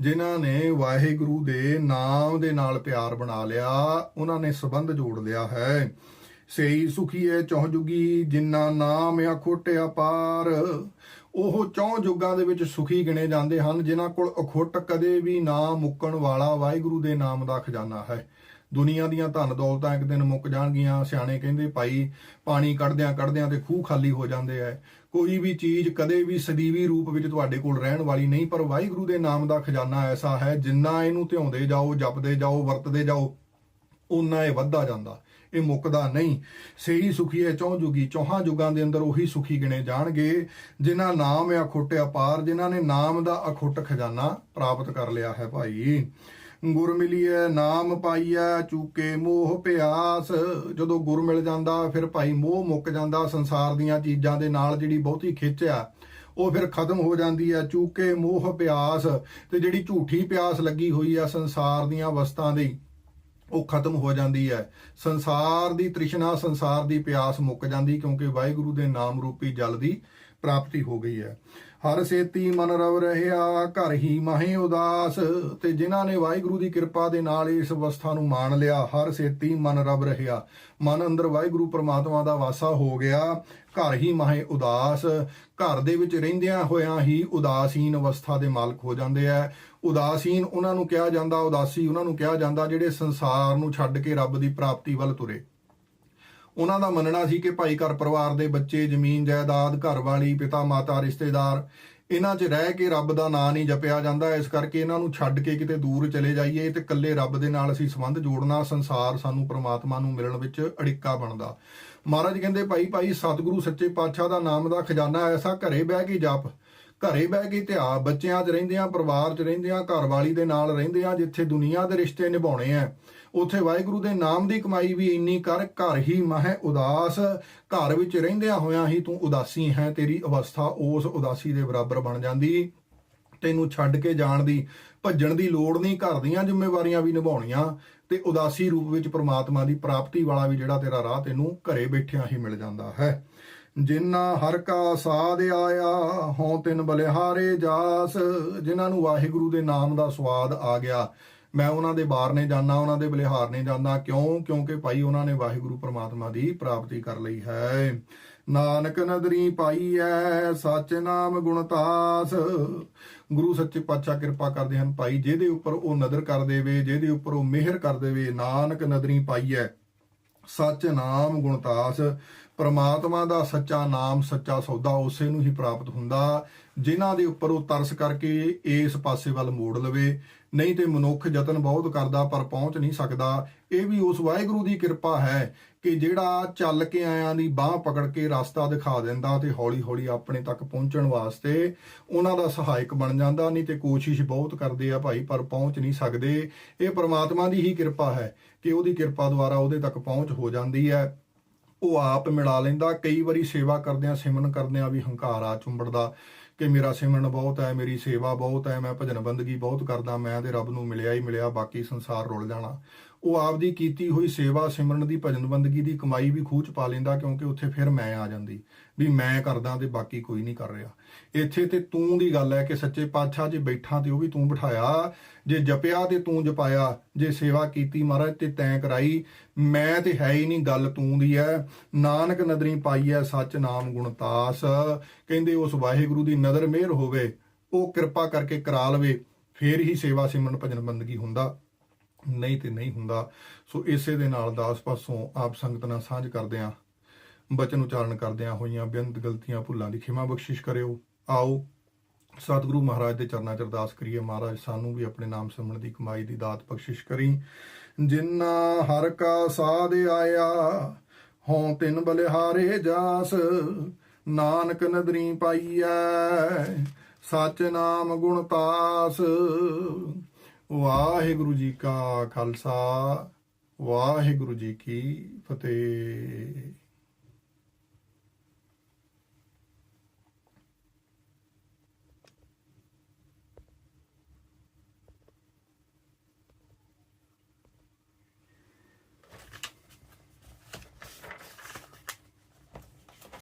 ਜਿਨ੍ਹਾਂ ਨੇ ਵਾਹਿਗੁਰੂ ਦੇ ਨਾਮ ਦੇ ਨਾਲ ਪਿਆਰ ਬਣਾ ਲਿਆ, ਉਹਨਾਂ ਨੇ ਸਬੰਧ ਜੋੜ ਲਿਆ ਹੈ। ਸਈ ਸੁਖੀਏ ਚੌਹ ਜੁਗੀ ਜਿਨ੍ਹਾਂ ਨਾਮ ਆ ਅਖੁੱਟ ਪਾਰ। ਉਹ ਚੌਂ ਜੁਗਾਂ ਦੇ ਵਿੱਚ ਸੁਖੀ ਗਿਣੇ ਜਾਂਦੇ ਹਨ, ਜਿਨ੍ਹਾਂ ਕੋਲ ਅਖੁੱਟ ਕਦੇ ਵੀ ਨਾ ਮੁੱਕਣ ਵਾਲਾ ਵਾਹਿਗੁਰੂ ਦੇ ਨਾਮ ਦਾ ਖਜ਼ਾਨਾ ਹੈ। ਦੁਨੀਆ ਦੀਆਂ ਧਨ ਦੌਲਤਾਂ ਇੱਕ ਦਿਨ ਮੁੱਕ ਜਾਣਗੀਆਂ। ਸਿਆਣੇ ਕਹਿੰਦੇ, ਭਾਈ, ਪਾਣੀ ਕੱਢਦਿਆਂ ਕੱਢਦਿਆਂ ਤੇ ਖੂਹ ਖਾਲੀ ਹੋ ਜਾਂਦੇ ਐ। ਕੋਈ ਵੀ ਚੀਜ਼ ਕਦੇ ਵੀ ਸਦੀਵੀ ਰੂਪ ਵਿੱਚ ਤੁਹਾਡੇ ਕੋਲ ਰਹਿਣ ਵਾਲੀ ਨਹੀਂ, ਪਰ ਵਾਹਿਗੁਰੂ ਦੇ ਨਾਮ ਦਾ ਖਜ਼ਾਨਾ ਐਸਾ ਹੈ, ਜਿੰਨਾ ਇਹਨੂੰ ਧਿਆਉਂਦੇ ਜਾਓ, ਜਪਦੇ ਜਾਓ, ਵਰਤਦੇ ਜਾਓ ਉਨਾ ਇਹ ਵੱਧਦਾ ਜਾਂਦਾ। ਇਹ ਮੁੱਕਦਾ ਨਹੀਂ। ਸਹੀ ਹੈ ਚੌਂ ਜੁਗੀ, ਚੌਹਾਂ ਜੁਗਾਂ ਦੇ ਅੰਦਰ ਉਹੀ ਸੁਖੀ ਗਿਣੇ ਜਾਣਗੇ, ਜਿਨ੍ਹਾਂ ਨਾਮ ਹੈ ਅਖੁੱਟ ਅਪਾਰ, ਜਿਨ੍ਹਾਂ ਨੇ ਨਾਮ ਦਾ ਅਖੁੱਟ ਖਜ਼ਾਨਾ ਪ੍ਰਾਪਤ ਕਰ ਲਿਆ ਹੈ ਭਾਈ। ਗੁਰ ਮਿਲੀਏ ਨਾਮ ਪਾਈਐ, ਚੂਕੇ ਮੋਹ ਪਿਆਸ। ਜਦੋਂ ਗੁਰ ਮਿਲ ਜਾਂਦਾ, ਫਿਰ ਭਾਈ ਮੋਹ ਮੁੱਕ ਜਾਂਦਾ ਸੰਸਾਰ ਦੀਆਂ ਚੀਜ਼ਾਂ ਦੇ ਨਾਲ ਜਿਹੜੀ ਬਹੁਤੀ ਖਿੱਚ ਆ, ਉਹ ਫਿਰ ਖਤਮ ਹੋ ਜਾਂਦੀ ਹੈ ਚੂਕੇ ਮੋਹ ਪਿਆਸ, ਤੇ ਜਿਹੜੀ ਝੂਠੀ ਪਿਆਸ ਲੱਗੀ ਹੋਈ ਆ ਸੰਸਾਰ ਦੀਆਂ ਵਸਤਾਂ ਦੀ ਉਹ ਖਤਮ ਹੋ ਜਾਂਦੀ ਹੈ। ਸੰਸਾਰ ਦੀ ਤ੍ਰਿਸ਼ਨਾ, ਸੰਸਾਰ ਦੀ ਪਿਆਸ ਮੁੱਕ ਜਾਂਦੀ ਕਿਉਂਕਿ ਵਾਹਿਗੁਰੂ ਦੇ ਨਾਮ ਰੂਪੀ ਜਲ ਦੀ ਪ੍ਰਾਪਤੀ ਹੋ ਗਈ ਹੈ। ਹਰ ਸੇਤੀ ਮਨ ਰਵ ਰਹਿਆ, ਘਰ ਹੀ ਮਾਹੇ ਉਦਾਸ। ਤੇ ਜਿਨ੍ਹਾਂ ਨੇ ਵਾਹਿਗੁਰੂ ਦੀ ਕਿਰਪਾ ਦੇ ਨਾਲ ਇਸ ਅਵਸਥਾ ਨੂੰ ਮਾਣ ਲਿਆ, ਹਰ ਸੇਤੀ ਮਨ ਰਵ ਰਹਿਆ। ਮਨ ਅੰਦਰ ਵਾਹਿਗੁਰੂ ਪ੍ਰਮਾਤਮਾ ਦਾ ਵਾਸਾ ਹੋ ਗਿਆ, ਘਰ ਹੀ ਮਾਹੇ ਉਦਾਸ। ਘਰ ਦੇ ਵਿੱਚ ਰਹਿੰਦਿਆਂ ਹੋਇਆਂ ਹੀ ਉਦਾਸੀਨ ਅਵਸਥਾ ਦੇ ਮਾਲਕ ਹੋ ਜਾਂਦੇ ਆ। ਉਦਾਸੀਨ ਉਹਨਾਂ ਨੂੰ ਕਿਹਾ ਜਾਂਦਾ, ਉਦਾਸੀ ਉਹਨਾਂ ਨੂੰ ਕਿਹਾ ਜਾਂਦਾ, ਜਿਹੜੇ ਸੰਸਾਰ ਨੂੰ ਛੱਡ ਕੇ ਰੱਬ ਦੀ ਪ੍ਰਾਪਤੀ ਵੱਲ ਤੁਰੇ। ਉਹਨਾਂ ਦਾ ਮੰਨਣਾ ਸੀ ਕਿ ਭਾਈ ਘਰ ਪਰਿਵਾਰ ਦੇ ਬੱਚੇ, ਜ਼ਮੀਨ, ਜਾਇਦਾਦ, ਘਰ ਵਾਲੀ, ਪਿਤਾ, ਮਾਤਾ, ਰਿਸ਼ਤੇਦਾਰ, ਇਹਨਾਂ 'ਚ ਰਹਿ ਕੇ ਰੱਬ ਦਾ ਨਾਂ ਨਹੀਂ ਜਪਿਆ ਜਾਂਦਾ। ਇਸ ਕਰਕੇ ਇਹਨਾਂ ਨੂੰ ਛੱਡ ਕੇ ਕਿਤੇ ਦੂਰ ਚਲੇ ਜਾਈਏ ਤੇ ਇਕੱਲੇ ਰੱਬ ਦੇ ਨਾਲ ਅਸੀਂ ਸੰਬੰਧ ਜੋੜਨਾ, ਸੰਸਾਰ ਸਾਨੂੰ ਪ੍ਰਮਾਤਮਾ ਨੂੰ ਮਿਲਣ ਵਿੱਚ ਅੜਿੱਕਾ ਬਣਦਾ। ਮਹਾਰਾਜ ਕਹਿੰਦੇ, ਭਾਈ ਭਾਈ, ਸਤਿਗੁਰੂ ਸੱਚੇ ਪਾਤਸ਼ਾਹ ਦਾ ਨਾਮ ਦਾ ਖਜ਼ਾਨਾ ਐਸਾ ਘਰੇ ਬਹਿ ਕੇ ਜਪ। ਘਰੇ ਬਹਿ ਕੇ ਧਿਆ ਬੱਚਿਆਂ 'ਚ ਰਹਿੰਦਿਆਂ ਪਰਿਵਾਰ 'ਚ ਰਹਿੰਦਿਆਂ ਘਰ ਵਾਲੀ ਦੇ ਨਾਲ ਰਹਿੰਦਿਆਂ ਜਿੱਥੇ ਦੁਨੀਆ ਦੇ ਰਿਸ਼ਤੇ ਨਿਭਾਉਣੇ ਆ। ਉਥੇ ਵਾਹਿਗੁਰੂ ਦੇ ਨਾਮ ਦੀ ਕਮਾਈ ਵੀ ਇੰਨੀ ਕਰ, ਘਰ ਹੀ ਮਹਿ ਉਦਾਸ। ਘਰ ਵਿੱਚ ਰਹਿੰਦਿਆਂ ਹੋਇਆਂ ਹੀ ਤੂੰ ਉਦਾਸੀ ਹੈ, ਤੇਰੀ ਅਵਸਥਾ ਉਸ ਉਦਾਸੀ ਦੇ ਬਰਾਬਰ ਬਣ ਜਾਂਦੀ। ਤੈਨੂੰ ਛੱਡ ਕੇ ਜਾਣ ਦੀ, ਭੱਜਣ ਦੀ ਲੋੜ ਨਹੀਂ, ਘਰ ਦੀਆਂ ਜ਼ਿੰਮੇਵਾਰੀਆਂ ਵੀ ਨਿਭਾਉਣੀਆਂ। ਤੇ ਉਦਾਸੀ ਰੂਪ ਵਿੱਚ ਪ੍ਰਮਾਤਮਾ ਦੀ ਪ੍ਰਾਪਤੀ ਵਾਲਾ ਵੀ ਜਿਹੜਾ ਤੇਰਾ ਰਾਹ ਤੈਨੂੰ ਘਰੇ ਬੈਠਿਆਂ ਹੀ ਮਿਲ ਜਾਂਦਾ ਹੈ। ਜਿਨ੍ਹਾਂ ਹਰ ਕਾ ਸਾਧ ਆਇਆ, ਹਉ ਤਿਨ ਬਲਿਹਾਰੇ ਜਾਸ। ਜਿਨ੍ਹਾਂ ਨੂੰ ਵਾਹਿਗੁਰੂ ਦੇ ਨਾਮ ਦਾ ਸਵਾਦ ਆ ਗਿਆ। ਮੈਂ ਉਹਨਾਂ ਦੇ ਬਾਰਨੇ ਜਾਣਾ ਉਹਨਾਂ ਦੇ ਬਲਿਹਾਰ ਨੇ ਜਾਂਦਾ। ਕਿਉਂ? ਕਿਉਂਕਿ ਭਾਈ ਉਹਨਾਂ ਨੇ ਵਾਹਿਗੁਰੂ ਪ੍ਰਮਾਤਮਾ ਦੀ ਪ੍ਰਾਪਤੀ ਕਰ ਲਈ ਹੈ। ਨਾਨਕ ਨਦਰੀ ਪਾਈ ਐ, ਸੱਚ ਨਾਮ ਗੁਣਤਾਸ ਗੁਰੂ ਸੱਚੇ ਪਾਤਸ਼ਾਹ ਕਿਰਪਾ ਕਰਦੇ ਹਨ ਭਾਈ, ਜਿਹਦੇ ਉੱਪਰ ਉਹ ਨਦਰ ਕਰ ਦੇਵੇ, ਜਿਹਦੇ ਉੱਪਰ ਉਹ ਮਿਹਰ ਕਰ ਦੇਵੇ, ਨਾਨਕ ਨਦਰੀ ਪਾਈ ਐ, ਸੱਚ ਨਾਮ ਗੁਣਤਾਸ ਪ੍ਰਮਾਤਮਾ ਦਾ ਸੱਚਾ ਨਾਮ, ਸੱਚਾ ਸੌਦਾ ਉਸੇ ਨੂੰ ਹੀ ਪ੍ਰਾਪਤ ਹੁੰਦਾ। ਜਿਨ੍ਹਾਂ ਦੇ ਉੱਪਰ ਉਹ ਤਰਸ ਕਰਕੇ ਇਸ ਪਾਸੇ ਵੱਲ ਮੋੜ ਲਵੇ। ਨਹੀਂ ਤੇ ਮਨੁੱਖ ਯਤਨ ਬਹੁਤ ਕਰਦਾ ਪਰ ਪਹੁੰਚ ਨਹੀਂ ਸਕਦਾ। ਇਹ ਵੀ ਉਸ ਵਾਹਿਗੁਰੂ ਦੀ ਕਿਰਪਾ ਹੈ ਕਿ ਜਿਹੜਾ ਚੱਲ ਕੇ ਆਇਆਂ ਦੀ ਬਾਹ ਪਕੜ ਕੇ ਰਸਤਾ ਦਿਖਾ ਦਿੰਦਾ ਤੇ ਹੌਲੀ ਹੌਲੀ ਆਪਣੇ ਤੱਕ ਪਹੁੰਚਣ ਵਾਸਤੇ ਉਹਨਾਂ ਦਾ ਸਹਾਇਕ ਬਣ ਜਾਂਦਾ। ਨਹੀਂ ਤੇ ਕੋਸ਼ਿਸ਼ ਬਹੁਤ ਕਰਦੇ ਆ ਭਾਈ, ਪਰ ਪਹੁੰਚ ਨਹੀਂ ਸਕਦੇ। ਇਹ ਪ੍ਰਮਾਤਮਾ ਦੀ ਹੀ ਕਿਰਪਾ ਹੈ ਕਿ ਉਹਦੀ ਕਿਰਪਾ ਦੁਆਰਾ ਉਹਦੇ ਤੱਕ ਪਹੁੰਚ ਹੋ ਜਾਂਦੀ ਹੈ। ਉਹ ਆਪ ਮਿਲਾ ਲੈਂਦਾ। ਕਈ ਵਾਰੀ ਸੇਵਾ ਕਰਦਿਆਂ ਸਿਮਰਨ ਕਰਦਿਆਂ ਵੀ ਹੰਕਾਰ ਆ ਚੁੰਬੜਦਾ ਕਿ ਮੇਰਾ ਸਿਮਰਨ ਬਹੁਤ ਹੈ, ਮੇਰੀ ਸੇਵਾ ਬਹੁਤ ਹੈ, ਮੈਂ ਭਜਨ ਬੰਦਗੀ ਬਹੁਤ ਕਰਦਾ, ਮੈਂ ਤੇ ਰੱਬ ਨੂੰ ਮਿਲਿਆ ਹੀ ਮਿਲਿਆ, ਬਾਕੀ ਸੰਸਾਰ ਰੁਲ ਜਾਣਾ। ਉਹ ਆਪ ਦੀ ਕੀਤੀ ਹੋਈ ਸੇਵਾ ਸਿਮਰਨ ਦੀ ਭਜਨ ਬੰਦਗੀ ਦੀ ਕਮਾਈ ਵੀ ਖੂਚ ਪਾ ਲੈਂਦਾ ਕਿਉਂਕਿ ਉੱਥੇ ਫਿਰ ਮੈਂ ਆ ਜਾਂਦੀ। ਵੀ ਮੈਂ ਕਰਦਾ ਤੇ ਬਾਕੀ ਕੋਈ ਨਹੀਂ ਕਰ ਰਿਹਾ। ਇੱਥੇ ਤੇ ਤੂੰ ਦੀ ਗੱਲ ਹੈ ਕਿ ਸੱਚੇ ਪਾਤਸ਼ਾਹ ਜੇ ਬੈਠਾ ਤੇ ਉਹ ਵੀ ਤੂੰ ਬਿਠਾਇਆ। ਜੇ ਜਪਿਆ ਤੇ ਤੂੰ ਜਪਾਇਆ। ਜੇ ਸੇਵਾ ਕੀਤੀ ਮਹਾਰਾਜ ਤੇ ਤੈਂ ਕਰਾਈ। ਮੈਂ ਤੇ ਹੈ ਹੀ ਨਹੀਂ ਗੱਲ ਤੂੰ ਦੀ ਹੈ। ਨਾਨਕ ਨਦਰੀ ਪਾਈ ਹੈ ਸੱਚ ਨਾਮ ਗੁਣਤਾਸ ਕਹਿੰਦੇ ਉਸ ਵਾਹਿਗੁਰੂ ਦੀ ਨਦਰ ਮਿਹਰ ਹੋਵੇ। ਉਹ ਕਿਰਪਾ ਕਰਕੇ ਕਰਾ ਲਵੇ। ਫੇਰ ਹੀ ਸੇਵਾ ਸਿਮਰਨ ਭਜਨ ਬੰਦਗੀ ਹੁੰਦਾ। ਨਹੀਂ ਤੇ ਨਹੀਂ ਹੁੰਦਾ। ਸੋ ਇਸੇ ਦੇ ਨਾਲ ਦਾਸ ਪਾਸੋਂ ਆਪ ਸੰਗਤ ਨਾਲ ਸਾਂਝ ਕਰਦੇ ਆਂ ਬਚਨ ਉਚਾਰਨ ਕਰਦਿਆਂ ਹੋਈਆਂ ਬੇਅੰਤ ਗਲਤੀਆਂ ਭੁੱਲਾਂ ਦੀ ਖਿਮਾ ਬਖਸ਼ਿਸ਼ ਕਰਿਓ। ਆਓ, ਸਤਿਗੁਰੂ ਮਹਾਰਾਜ ਦੇ ਚਰਨਾਂ 'ਚ ਅਰਦਾਸ ਕਰੀਏ। ਮਹਾਰਾਜ, ਸਾਨੂੰ ਵੀ ਆਪਣੇ ਨਾਮ ਸਿਮਰਨ ਦੀ ਕਮਾਈ ਦੀ ਦਾਤ ਬਖਸ਼ਿਸ਼ ਕਰੀ। ਜਿੰਨਾ ਹਰ ਕਾ ਸਾਧ ਆਇਆ ਹੋਂ ਤਿੰਨ ਬਲਿਹਾਰੇ ਜਾਸ। ਨਾਨਕ ਨਦਰੀ ਪਾਈਐ, ਸਚ ਨਾਮ ਗੁਣ ਤਾਸ। ਵਾਹਿਗੁਰੂ ਜੀ ਕਾ ਖਾਲਸਾ, ਵਾਹਿਗੁਰੂ ਜੀ ਕੀ ਫਤਿਹ।